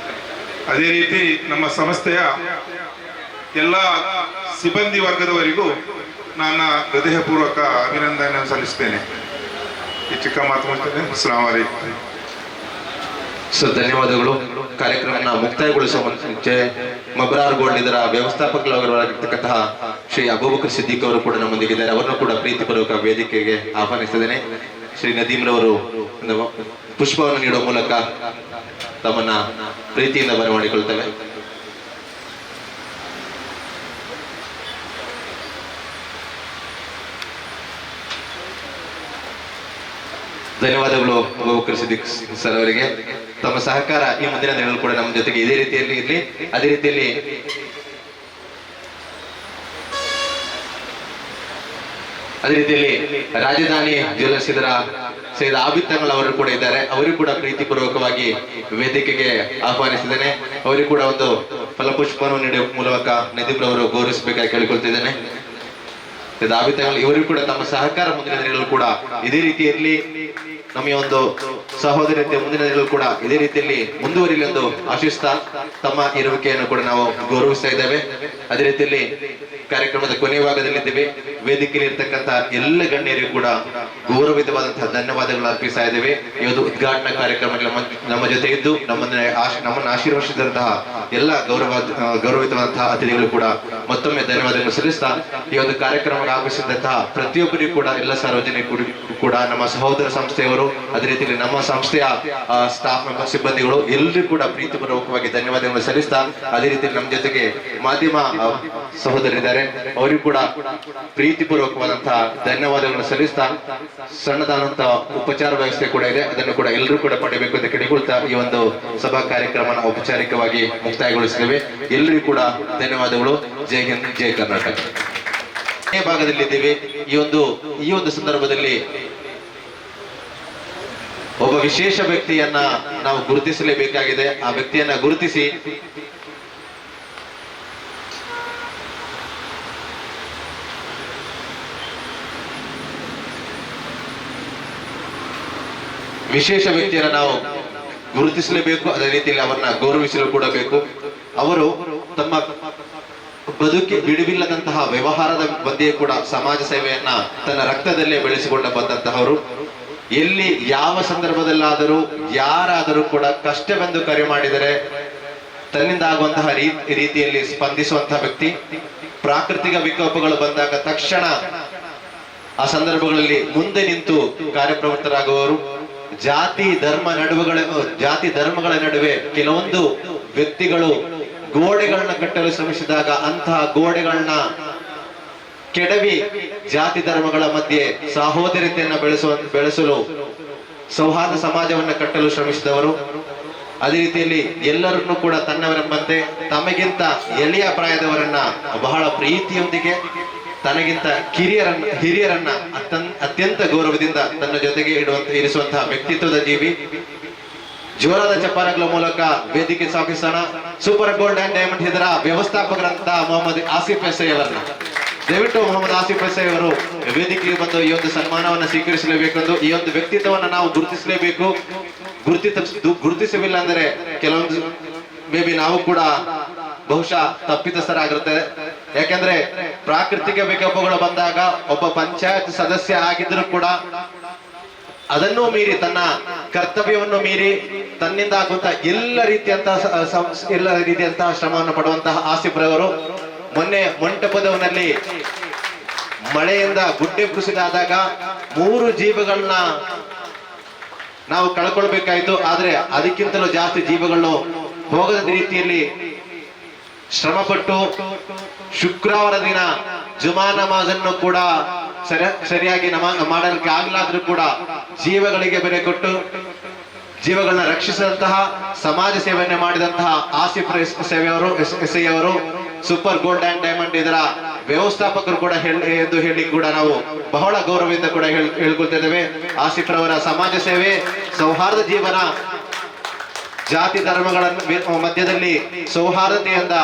ಅದೇ ರೀತಿ ನಮ್ಮ ಸಂಸ್ಥೆಯ ಎಲ್ಲ ಸಿಬ್ಬಂದಿ ವರ್ಗದವರಿಗೂ ನನ್ನ ಹೃದಯಪೂರ್ವಕ ಅಭಿನಂದನೆ ಸಲ್ಲಿಸ್ತೇನೆ. ಈ ಚಿಕ್ಕ ಮಾತು ಮಾಡ್ತೇನೆ ಸರ್ ಧನ್ಯವಾದಗಳು. ಕಾರ್ಯಕ್ರಮವನ್ನು ಮುಕ್ತಾಯಗೊಳಿಸುವ ಮುಂಚೆ ಮಬ್ರಾರ್ ಗೋಲ್ಡ್ ಇದರ ವ್ಯವಸ್ಥಾಪಕರಾಗಿರ್ತಕ್ಕಂತಹ ಶ್ರೀ ಅಬೂಬಕರ್ ಸಿದ್ದಿಕ್ ಅವರು ಕೂಡ ನಮ್ಮೊಂದಿಗೆ ಇದ್ದಾರೆ. ಅವರನ್ನು ಕೂಡ ಪ್ರೀತಿಪೂರ್ವಕ ವೇದಿಕೆಗೆ ಆಹ್ವಾನಿಸಿದ್ದೇನೆ ಶ್ರೀ ನದೀಮ್ರವರು ಪುಷ್ಪವನ್ನು ನೀಡುವ ಮೂಲಕ ತಮ್ಮನ್ನ ಪ್ರೀತಿಯಿಂದ ಬರಮಾಡಿಕೊಳ್ತೇವೆ. ಧನ್ಯವಾದಗಳು ಅಬೂಬಕರ್ ಸಿದ್ದಿಕ್ ಸರ್ ಅವರಿಗೆ. ತಮ್ಮ ಸಹಕಾರ ಈ ಮುಂದಿನ ದಿನಗಳು ಕೂಡ ನಮ್ಮ ಜೊತೆಗೆ ಇದೇ ರೀತಿಯಲ್ಲಿ ಇರಲಿ. ಅದೇ ರೀತಿಯಲ್ಲಿ ಅದೇ ರೀತಿಯಲ್ಲಿ ರಾಜಧಾನಿ ಜ್ಯುವೆಲ್ಲರ್ಸ್ ಇದರ ಸೈದ್ ಆಬಿದ್ ತಂಗಳ್ ಅವರು ಕೂಡ ಇದ್ದಾರೆ. ಅವರಿಗೂ ಕೂಡ ಪ್ರೀತಿಪೂರ್ವಕವಾಗಿ ವೇದಿಕೆಗೆ ಆಹ್ವಾನಿಸಿದ್ದೇನೆ. ಅವರಿಗೂ ಕೂಡ ಒಂದು ಫಲಪುಷ್ಪವನ್ನು ನೀಡುವ ಮೂಲಕ ನದೀಮ್ ಅವರು ಗೌರವಿಸಬೇಕಾಗಿ ಕೇಳಿಕೊಳ್ತಿದ್ದೇನೆ. ಆಬಿದ್ ಇವರು ಇವರಿಗೂ ಕೂಡ ತಮ್ಮ ಸಹಕಾರ ಮುಂದಿನ ದಿನಗಳು ಕೂಡ ಇದೇ ರೀತಿ ಇರಲಿ. ನಮಗೆ ಒಂದು ಸಹೋದರತೆ ಮುಂದಿನ ದಿನಗಳು ಕೂಡ ಇದೇ ರೀತಿಯಲ್ಲಿ ಮುಂದುವರಿಲಿ ಎಂದು ಆಶಿಸ್ತಾ ತಮ್ಮ ಇರುವಿಕೆಯನ್ನು ಕೂಡ ನಾವು ಗೌರವಿಸ್ತಾ ಇದ್ದೇವೆ. ಅದೇ ರೀತಿಯಲ್ಲಿ ಕಾರ್ಯಕ್ರಮದ ಕೊನೆಯ ಭಾಗದಲ್ಲಿದ್ದೇವೆ. ವೇದಿಕೆಯಲ್ಲಿ ಇರ್ತಕ್ಕಂಥ ಎಲ್ಲ ಗಣ್ಯರಿಗೂ ಕೂಡ ಗೌರವಿತವಾದಂತಹ ಧನ್ಯವಾದಗಳನ್ನು ಅರ್ಪಿಸ್ತಾ ಇದ್ದೇವೆ. ಇವತ್ತು ಉದ್ಘಾಟನಾ ಕಾರ್ಯಕ್ರಮಗಳ ನಮ್ಮ- ನಮ್ಮ ಜೊತೆ ಇದ್ದು ನಮ್ಮನ್ನ ನಮ್ಮನ್ನು ಆಶೀರ್ವದಿಸಿದಂತಹ ಎಲ್ಲ ಗೌರವ ಗೌರವಿತವಾದಂತಹ ಅತಿಥಿಗಳು ಕೂಡ ಮತ್ತೊಮ್ಮೆ ಧನ್ಯವಾದಗಳನ್ನು ಸಲ್ಲಿಸ್ತಾ ಈ ಒಂದು ಕಾರ್ಯಕ್ರಮಕ್ಕೆ ಆಗಮಿಸಿದಂತಹ ಪ್ರತಿಯೊಬ್ಬರಿಗೂ ಕೂಡ ಎಲ್ಲ ಸಾರ್ವಜನಿಕರು ಕೂಡ ನಮ್ಮ ಸಹೋದರ ಸಂಸ್ಥೆಯವರು ಅದೇ ರೀತಿಯಲ್ಲಿ ನಮ್ಮ ಸಂಸ್ಥೆಯ ಸ್ಟಾಫ್ ಮೆಂಬರ್ ಸಿಬ್ಬಂದಿಗಳು ಎಲ್ಲರೂ ಕೂಡ ಪ್ರೀತಿಪೂರ್ವಕವಾಗಿ ಧನ್ಯವಾದಗಳು ಸಲ್ಲಿಸ್ತಾ, ಅದೇ ರೀತಿಯಲ್ಲಿ ನಮ್ಮ ಜೊತೆಗೆ ಮಾಧ್ಯಮ ಸಹೋದರಿದ್ದಾರೆ. ಅವರಿಗೂ ಕೂಡ ಪ್ರೀತಿಪೂರ್ವಕವಾದಂತಹ ಧನ್ಯವಾದಗಳನ್ನು ಸಲ್ಲಿಸ್ತಾ ಸಣ್ಣದಾದಂತಹ ಉಪಚಾರ ವ್ಯವಸ್ಥೆ ಕೂಡ ಇದೆ. ಅದನ್ನು ಕೂಡ ಎಲ್ಲರೂ ಕೂಡ ಪಡೆಯಬೇಕು ಅಂತ ಕೇಳಿಕೊಳ್ತಾ ಈ ಒಂದು ಸಭಾ ಕಾರ್ಯಕ್ರಮನ ಔಪಚಾರಿಕವಾಗಿ ಮುಕ್ತಾಯಗೊಳಿಸಿದ್ದೇವೆ. ಎಲ್ಲರಿಗೂ ಕೂಡ ಧನ್ಯವಾದಗಳು. ಜೈ ಹಿಂದ್, ಜೈ ಕರ್ನಾಟಕ. ಭಾಗದಲ್ಲಿ ಭಾಗದಲ್ಲಿದ್ದೇವೆ. ಈ ಒಂದು ಈ ಒಂದು ಸಂದರ್ಭದಲ್ಲಿ ಒಬ್ಬ ವಿಶೇಷ ವ್ಯಕ್ತಿಯನ್ನ ನಾವು ಗುರುತಿಸಲೇಬೇಕಾಗಿದೆ. ಆ ವ್ಯಕ್ತಿಯನ್ನ ಗುರುತಿಸಿ. ವಿಶೇಷ ವ್ಯಕ್ತಿಯನ್ನ ನಾವು ಗುರುತಿಸಲೇಬೇಕು. ಅದೇ ರೀತಿಯಲ್ಲಿ ಅವರನ್ನ ಗೌರವಿಸಲು ಕೂಡ ಬೇಕು. ಅವರು ತಮ್ಮ ಬದುಕಿ ಬಿಡುವಿಲ್ಲದಂತಹ ವ್ಯವಹಾರದ ಬಗ್ಗೆ ಕೂಡ ಸಮಾಜ ಸೇವೆಯನ್ನ ತನ್ನ ರಕ್ತದಲ್ಲೇ ಬೆಳೆಸಿಕೊಂಡ ಬಂದಂತಹವರು. ಎಲ್ಲಿ ಯಾವ ಸಂದರ್ಭದಲ್ಲಾದರೂ ಯಾರಾದರೂ ಕೂಡ ಕಷ್ಟವೆಂದು ಕರೆ ಮಾಡಿದರೆ ತನ್ನಿಂದ ಆಗುವಂತಹ ರೀತಿಯಲ್ಲಿ ಸ್ಪಂದಿಸುವಂತಹ ವ್ಯಕ್ತಿ, ಪ್ರಾಕೃತಿಕ ವಿಕೋಪಗಳು ಬಂದಾಗ ತಕ್ಷಣ ಆ ಸಂದರ್ಭಗಳಲ್ಲಿ ಮುಂದೆ ನಿಂತು ಕಾರ್ಯಪ್ರವೃತ್ತರಾಗುವವರು, ಜಾತಿ, ಧರ್ಮ ನಡುವೆಗಳ, ಜಾತಿ, ಧರ್ಮಗಳ ನಡುವೆ ಕೆಲವೊಂದು ವ್ಯಕ್ತಿಗಳು ಗೋಡೆಗಳನ್ನ ಕಟ್ಟಲು ಶ್ರಮಿಸಿದಾಗ ಅಂತಹ ಗೋಡೆಗಳನ್ನ ಕೆಡವಿ ಜಾತಿ ಧರ್ಮಗಳ ಮಧ್ಯೆ ಸಹೋದರತೆಯನ್ನು ಬೆಳೆಸುವ, ಬೆಳೆಸಲು ಸೌಹಾರ್ದ ಸಮಾಜವನ್ನು ಕಟ್ಟಲು ಶ್ರಮಿಸಿದವರು. ಅದೇ ರೀತಿಯಲ್ಲಿ ಎಲ್ಲರನ್ನೂ ಕೂಡ ತನ್ನವರೆಂಬಂತೆ ತಮಗಿಂತ ಎಳೆಯ ಪ್ರಾಯದವರನ್ನ ಬಹಳ ಪ್ರೀತಿಯೊಂದಿಗೆ, ತನಗಿಂತ ಕಿರಿಯರನ್ನ, ಹಿರಿಯರನ್ನ ಅತ್ಯಂತ ಗೌರವದಿಂದ ತನ್ನ ಜೊತೆಗೆ ಇಡುವಂತ, ಇರಿಸುವಂತಹ ವ್ಯಕ್ತಿತ್ವದ ಜೀವಿ. ಜೋರದ ಚಪ್ಪಾರಗಳ ಮೂಲಕ ವೇದಿಕೆ ಸ್ಥಾಪಿಸೋಣ ಸೂಪರ್ ಗೋಲ್ಡ್ ಅಂಡ್ ಡೈಮಂಡ್ ಇದರ ವ್ಯವಸ್ಥಾಪಕರಂತ ಮೊಹಮ್ಮದ್ ಆಸಿಫ್ ಎಸ್ಐ ಅವರನ್ನ ದಯವಿಟ್ಟು ಮೊಹಮ್ಮದ್ ಆಸಿಫ್ ಎಸ್ಐ ಅವರು ವೇದಿಕೆಗೆ ಬಂದು ಈ ಒಂದು ಸನ್ಮಾನವನ್ನು ಸ್ವೀಕರಿಸಲೇಬೇಕೆಂದು, ಈ ಒಂದು ವ್ಯಕ್ತಿತ್ವವನ್ನು ನಾವು ಗುರುತಿಸಲೇಬೇಕು. ಗುರುತಿತ ಗುರುತಿಸಲಿಲ್ಲ ಅಂದರೆ ಕೆಲವೊಂದು ಮೇ ಬಿ ನಾವು ಕೂಡ ಬಹುಶಃ ತಪ್ಪಿತಸ್ಥರಾಗಿರುತ್ತೆ. ಯಾಕೆಂದ್ರೆ ಪ್ರಾಕೃತಿಕ ವಿಕೋಪಗಳು ಬಂದಾಗ ಒಬ್ಬ ಪಂಚಾಯತ್ ಸದಸ್ಯ ಆಗಿದ್ರು ಕೂಡ ಅದನ್ನು ಮೀರಿ, ತನ್ನ ಕರ್ತವ್ಯವನ್ನು ಮೀರಿ, ತನ್ನಿಂದ ಆಗುವಂತಹ ಎಲ್ಲ ರೀತಿಯಂತಹ ಎಲ್ಲ ರೀತಿಯಂತಹ ಶ್ರಮವನ್ನು ಪಡುವಂತಹ ಆಸಿಫ್ರವರು ಮೊನ್ನೆ ಮಂಟಪದವನಲ್ಲಿ ಮಳೆಯಿಂದ ಗುಡ್ಡೆ ಕುಸಿದಾದಾಗ ಮೂರು ಜೀವಗಳನ್ನ ನಾವು ಕಳ್ಕೊಳ್ಬೇಕಾಯ್ತು ಆದ್ರೆ ಅದಕ್ಕಿಂತಲೂ ಜಾಸ್ತಿ ಜೀವಗಳು ಹೋಗದ ರೀತಿಯಲ್ಲಿ ಶ್ರಮಪಟ್ಟು ಶುಕ್ರವಾರ ದಿನ ಜುಮಾ ನಮಾಜನ್ನು ಕೂಡ ಸರಿ ಸರಿಯಾಗಿ ನಮಾ ಮಾಡಲಿಕ್ಕೆ ಆಗ್ಲಾದ್ರೂ ಕೂಡ ಜೀವಗಳಿಗೆ ಬೆಲೆ ಕೊಟ್ಟು ಜೀವಗಳನ್ನ ರಕ್ಷಿಸಿದಂತಹ ಸಮಾಜ ಸೇವೆಯನ್ನೇ ಮಾಡಿದಂತಹ ಆಸಿಫ್ ಎಸ್- ಸೇವೆಯವರು ಎಸ್- ಎಸ್ ಐ ಅವರು ಸೂಪರ್ ಗೋಲ್ಡ್ ಅಂಡ್ ಡೈಮಂಡ್ ಇದರ ವ್ಯವಸ್ಥಾಪಕರು ಕೂಡ ಎಂದು ಹೇಳಿ ಕೂಡ ನಾವು ಬಹಳ ಗೌರವದಿಂದ ಕೂಡ ಹೇಳ್- ಹೇಳ್ಕೊಳ್ತಾ ಇದ್ದೇವೆ. ಆಸಿಫ್ ರವರ ಸಮಾಜ ಸೇವೆ, ಸೌಹಾರ್ದ ಜೀವನ, ಜಾತಿ ಧರ್ಮಗಳ ಮಧ್ಯದಲ್ಲಿ ಸೌಹಾರ್ದತೆಯಿಂದ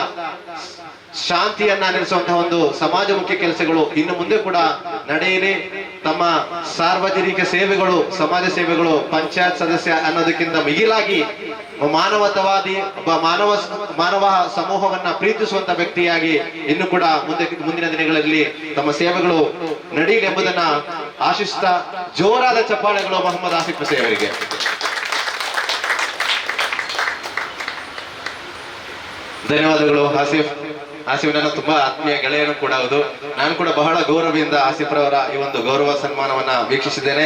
ಶಾಂತಿಯನ್ನ ನೆಲೆಸುವಂತಹ ಒಂದು ಸಮಾಜಮುಖಿ ಕೆಲಸಗಳು ಇನ್ನು ಮುಂದೆ ಕೂಡ ನಡೆಯಲಿ. ತಮ್ಮ ಸಾರ್ವಜನಿಕ ಸೇವೆಗಳು, ಸಮಾಜ ಸೇವೆಗಳು ಪಂಚಾಯತ್ ಸದಸ್ಯ ಅನ್ನೋದಕ್ಕಿಂತ ಮಿಗಿಲಾಗಿ ಮಾನವತವಾದಿ, ಒಬ್ಬ ಮಾನವ ಮಾನವ ಸಮೂಹವನ್ನ ಪ್ರೀತಿಸುವಂತ ವ್ಯಕ್ತಿಯಾಗಿ ಇನ್ನು ಕೂಡ ಮುಂದೆ, ಮುಂದಿನ ದಿನಗಳಲ್ಲಿ ತಮ್ಮ ಸೇವೆಗಳು ನಡೆಯಲಿ ಎಂಬುದನ್ನ ಆಶಿಸ್ತಾ ಜೋರಾದ ಚಪ್ಪಾಳೆಗಳು ಮೊಹಮ್ಮದ್ ಆಸಿಫ್ ಹುಸೇನ್ ಅವರಿಗೆ. ಧನ್ಯವಾದಗಳು, ಆಸಿಫ್. ಆಸಿಫ್ ನನ್ನ ತುಂಬಾ ಆತ್ಮೀಯ ಗೆಳೆಯನು ಕೂಡ ಹೌದು. ನಾನು ಕೂಡ ಬಹಳ ಗೌರವದಿಂದ ಆಸಿಫ್ ರವರ ಈ ಒಂದು ಗೌರವ ಸನ್ಮಾನವನ್ನ ವೀಕ್ಷಿಸಿದ್ದೇನೆ.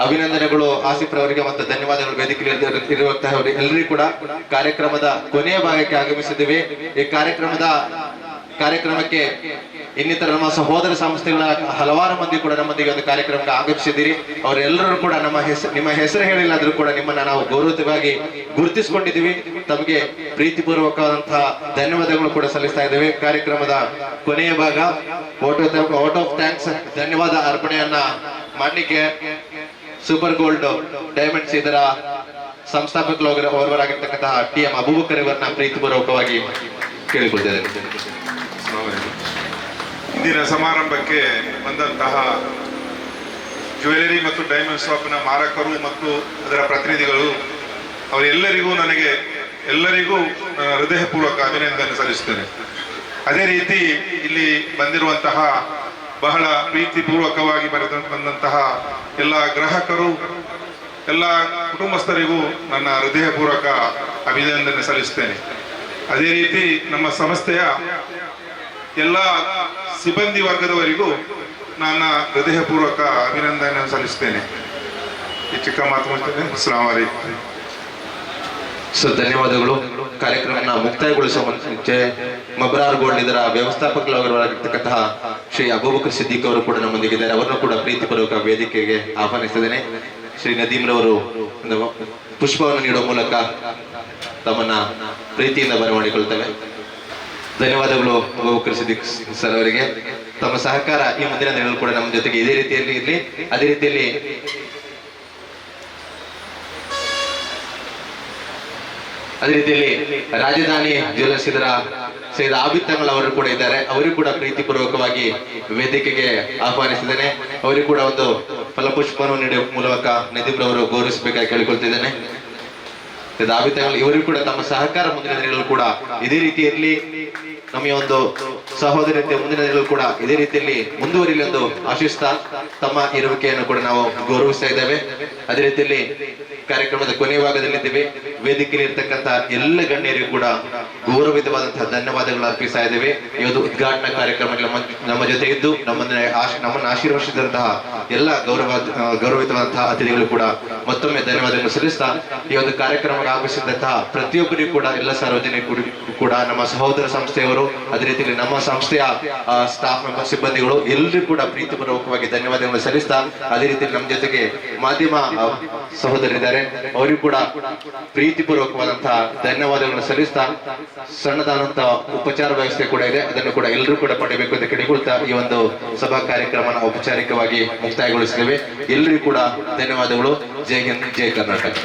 ಅಭಿನಂದನೆಗಳು ಆಸಿಫ್ ರವರಿಗೆ ಮತ್ತು ಧನ್ಯವಾದಗಳು ವೇದಿಕೆಯಲ್ಲಿ ಇರುವಂತಹ ಎಲ್ಲರಿಗೂ ಕೂಡ ಕಾರ್ಯಕ್ರಮದ ಕೊನೆಯ ಭಾಗಕ್ಕೆ ಆಗಮಿಸಿದ್ದೀವಿ. ಈ ಕಾರ್ಯಕ್ರಮದ ಕಾರ್ಯಕ್ರಮಕ್ಕೆ ಇನ್ನಿತರ ನಮ್ಮ ಸಹೋದರ ಸಂಸ್ಥೆಗಳ ಹಲವಾರು ಮಂದಿ ಕೂಡ ನಮ್ಮೊಂದಿಗೆ ಒಂದು ಕಾರ್ಯಕ್ರಮಕ್ಕೆ ಆಗಮಿಸಿದ್ದೀರಿ. ಅವರೆಲ್ಲರೂ ಕೂಡ ನಮ್ಮ ಹೆಸರು ನಿಮ್ಮ ಹೆಸರು ಹೇಳಿಲ್ಲಾದ್ರೂ ಕೂಡ ನಿಮ್ಮನ್ನ ನಾವು ಗೌರವವಾಗಿ ಗುರುತಿಸಿಕೊಂಡಿದ್ದೀವಿ. ತಮಗೆ ಪ್ರೀತಿಪೂರ್ವಕವಾದಂತಹ ಧನ್ಯವಾದಗಳು ಕೂಡ ಸಲ್ಲಿಸ್ತಾ ಇದ್ದೇವೆ. ಕಾರ್ಯಕ್ರಮದ ಕೊನೆಯ ಭಾಗ ಔಟ್ ಆಫ್ ಥ್ಯಾಂಕ್ಸ್ ಧನ್ಯವಾದ ಅರ್ಪಣೆಯನ್ನ ಮಾಡಲಿಕ್ಕೆ ಸೂಪರ್ ಗೋಲ್ಡ್ ಡೈಮಂಡ್ಸ್ ಇದರ ಸಂಸ್ಥಾಪಕ ಓರ್ವರಾಗಿರ್ತಕ್ಕಂತಹ ಟಿ ಎಂ ಅಬೂಬಕರ್ ಇವರನ್ನ ಪ್ರೀತಿಪೂರ್ವಕವಾಗಿ ಕೇಳಿಕೊಳ್ತಿದ್ದೇನೆ ಇಂದಿನ ಸಮಾರಂಭಕ್ಕೆ ಬಂದಂತಹ ಜ್ಯುವೆಲರಿ ಮತ್ತು ಡೈಮಂಡ್ ಶಾಪ್ನ ಮಾರಕರು ಮತ್ತು ಅದರ ಪ್ರತಿನಿಧಿಗಳು, ಅವರೆಲ್ಲರಿಗೂ ನನಗೆ ಎಲ್ಲರಿಗೂ ಹೃದಯಪೂರ್ವಕ ಅಭಿನಂದನೆ ಸಲ್ಲಿಸುತ್ತೇನೆ. ಅದೇ ರೀತಿ ಇಲ್ಲಿ ಬಂದಿರುವಂತಹ ಬಹಳ ಪ್ರೀತಿಪೂರ್ವಕವಾಗಿ ಬರೆದ, ಬಂದಂತಹ ಎಲ್ಲ ಗ್ರಾಹಕರು, ಎಲ್ಲ ಕುಟುಂಬಸ್ಥರಿಗೂ ನನ್ನ ಹೃದಯಪೂರ್ವಕ ಅಭಿನಂದನೆ ಸಲ್ಲಿಸುತ್ತೇನೆ. ಅದೇ ರೀತಿ ನಮ್ಮ ಸಂಸ್ಥೆಯ ಎಲ್ಲ ಸಿಬ್ಬಂದಿ ವರ್ಗದವರಿಗೂ ನನ್ನ ಹೃದಯಪೂರ್ವಕ ಅಭಿನಂದನೆ ಸಲ್ಲಿಸ್ತೇನೆ ಈ ಚಿಕ್ಕ ಮಾತು ಮಾಡ್ತೇನೆ ಸರ್ ಧನ್ಯವಾದಗಳು. ಕಾರ್ಯಕ್ರಮನ ಮುಕ್ತಾಯಗೊಳಿಸುವ ಮುಂಚೆ ಮಬ್ರಾರ್ ಗೋಲ್ಡ್ ಇದರ ವ್ಯವಸ್ಥಾಪಕರಾಗಿರ್ತಕ್ಕಂತಹ ಶ್ರೀ ಅಬೂಬಕರ್ ಸಿದ್ದಿಕ್ ಅವರು ಕೂಡ ನಮ್ಮೊಂದಿಗಿದ್ದಾರೆ ಅವರನ್ನು ಕೂಡ ಪ್ರೀತಿಪೂರ್ವಕ ವೇದಿಕೆಗೆ ಆಹ್ವಾನಿಸಿದ್ದೇನೆ ಶ್ರೀ ನದೀಮ್ ರವರು ಒಂದು ಪುಷ್ಪವನ್ನು ನೀಡುವ ಮೂಲಕ ತಮ್ಮನ್ನ ಪ್ರೀತಿಯಿಂದ ಬರಮಾಡಿಕೊಳ್ತೇವೆ. ಧನ್ಯವಾದಗಳು ಅಬೂಬಕರ್ ಸಿದ್ದಿಕ್ ಸರ್ ಅವರಿಗೆ. ತಮ್ಮ ಸಹಕಾರ ಈ ಮುಂದಿನ ದಿನಗಳು ಕೂಡ ನಮ್ಮ ಜೊತೆಗೆ ಇದೇ ರೀತಿಯಲ್ಲಿ ಇರಲಿ. ಅದೇ ರೀತಿಯಲ್ಲಿ ಅದೇ ರೀತಿಯಲ್ಲಿ ರಾಜಧಾನಿ ಜ್ಯುವೆಲರ್ಸ್ ಇದರ ಸೈದ್ ಆಬಿದ್ ಅವರು ಕೂಡ ಇದ್ದಾರೆ. ಅವರಿಗೂ ಕೂಡ ಪ್ರೀತಿಪೂರ್ವಕವಾಗಿ ವೇದಿಕೆಗೆ ಆಹ್ವಾನಿಸಿದ್ದೇನೆ. ಅವರಿಗೂ ಕೂಡ ಒಂದು ಫಲಪುಷ್ಪವನ್ನು ನೀಡುವ ಮೂಲಕ ನದೀಮ್ ಅವರು ಗೌರವಿಸಬೇಕಾಗಿ ಕೇಳಿಕೊಳ್ತಿದ್ದೇನೆ. ಸೈದ್ ಇವರು ಕೂಡ ತಮ್ಮ ಸಹಕಾರ ಮುಂದಿನ ದಿನಗಳು ಕೂಡ ಇದೇ ರೀತಿಯಲ್ಲಿ ನಮ್ಮ ಒಂದು ಸಹೋದರತೆ ಮುಂದಿನ ದಿನಗಳು ಕೂಡ ಇದೇ ರೀತಿಯಲ್ಲಿ ಮುಂದುವರಿಲಿ ಎಂದು ಆಶಿಸ್ತಾ ತಮ್ಮ ಇರುವಿಕೆಯನ್ನು ಕೂಡ ನಾವು ಗೌರವಿಸ್ತಾ ಇದ್ದೇವೆ. ಅದೇ ರೀತಿಯಲ್ಲಿ ಕಾರ್ಯಕ್ರಮದ ಕೊನೆಯ ಭಾಗದಲ್ಲಿದ್ದೇವೆ. ವೇದಿಕೆಯಲ್ಲಿ ಇರತಕ್ಕಂತಹ ಎಲ್ಲ ಗಣ್ಯರಿಗೂ ಕೂಡ ಗೌರವಿತವಾದಂತಹ ಧನ್ಯವಾದಗಳು ಅರ್ಪಿಸ್ತಾ ಇದ್ದೇವೆ. ಒಂದು ಉದ್ಘಾಟನಾ ಕಾರ್ಯಕ್ರಮ ನಮ್ಮ ಜೊತೆ ಇದ್ದು ನಮ್ಮನ್ನ ನಮ್ಮನ್ನು ಆಶೀರ್ವದಿಸಿದಂತಹ ಎಲ್ಲ ಗೌರವ ಗೌರವಿತವಾದಂತಹ ಅತಿಥಿಗಳು ಕೂಡ ಮತ್ತೊಮ್ಮೆ ಧನ್ಯವಾದಗಳು ಸಲ್ಲಿಸ್ತಾ, ಈ ಒಂದು ಕಾರ್ಯಕ್ರಮಕ್ಕೆ ಆಗಮಿಸಿದಂತಹ ಪ್ರತಿಯೊಬ್ಬರಿಗೂ ಕೂಡ ಎಲ್ಲ ಸಾರ್ವಜನಿಕರು ಕೂಡ ನಮ್ಮ ಸಹೋದರ ಸಂಸ್ಥೆಯವರು, ಅದೇ ರೀತಿಯಲ್ಲಿ ನಮ್ಮ ಸಂಸ್ಥೆಯ ಸ್ಟಾಫ್ ಮೆಂಬರ್ ಸಿಬ್ಬಂದಿಗಳು ಎಲ್ಲರೂ ಕೂಡ ಪ್ರೀತಿಪೂರ್ವಕವಾಗಿ ಧನ್ಯವಾದಗಳು ಸಲ್ಲಿಸ್ತಾ, ಅದೇ ರೀತಿಯಲ್ಲಿ ನಮ್ಮ ಜೊತೆಗೆ ಮಾಧ್ಯಮ ಸಹೋದರಿದ್ದಾರೆ. ಅವರಿಗೂ ಕೂಡ ಪ್ರೀತಿಪೂರ್ವಕವಾದಂತಹ ಧನ್ಯವಾದಗಳನ್ನು ಸಲ್ಲಿಸ್ತಾ ಸಣ್ಣದಾದಂತಹ ಉಪಚಾರ ವ್ಯವಸ್ಥೆ ಕೂಡ ಇದೆ. ಅದನ್ನು ಕೂಡ ಎಲ್ಲರೂ ಕೂಡ ಪಡೆಯಬೇಕು ಅಂತ ಕೇಳಿಕೊಳ್ತಾ ಈ ಒಂದು ಸಭಾ ಕಾರ್ಯಕ್ರಮನ ಔಪಚಾರಿಕವಾಗಿ ಮುಕ್ತಾಯಗೊಳಿಸಿದ್ದೇವೆ. ಎಲ್ಲರಿಗೂ ಕೂಡ ಧನ್ಯವಾದಗಳು. ಜೈ ಹಿಂದ್, ಜೈ ಕರ್ನಾಟಕ.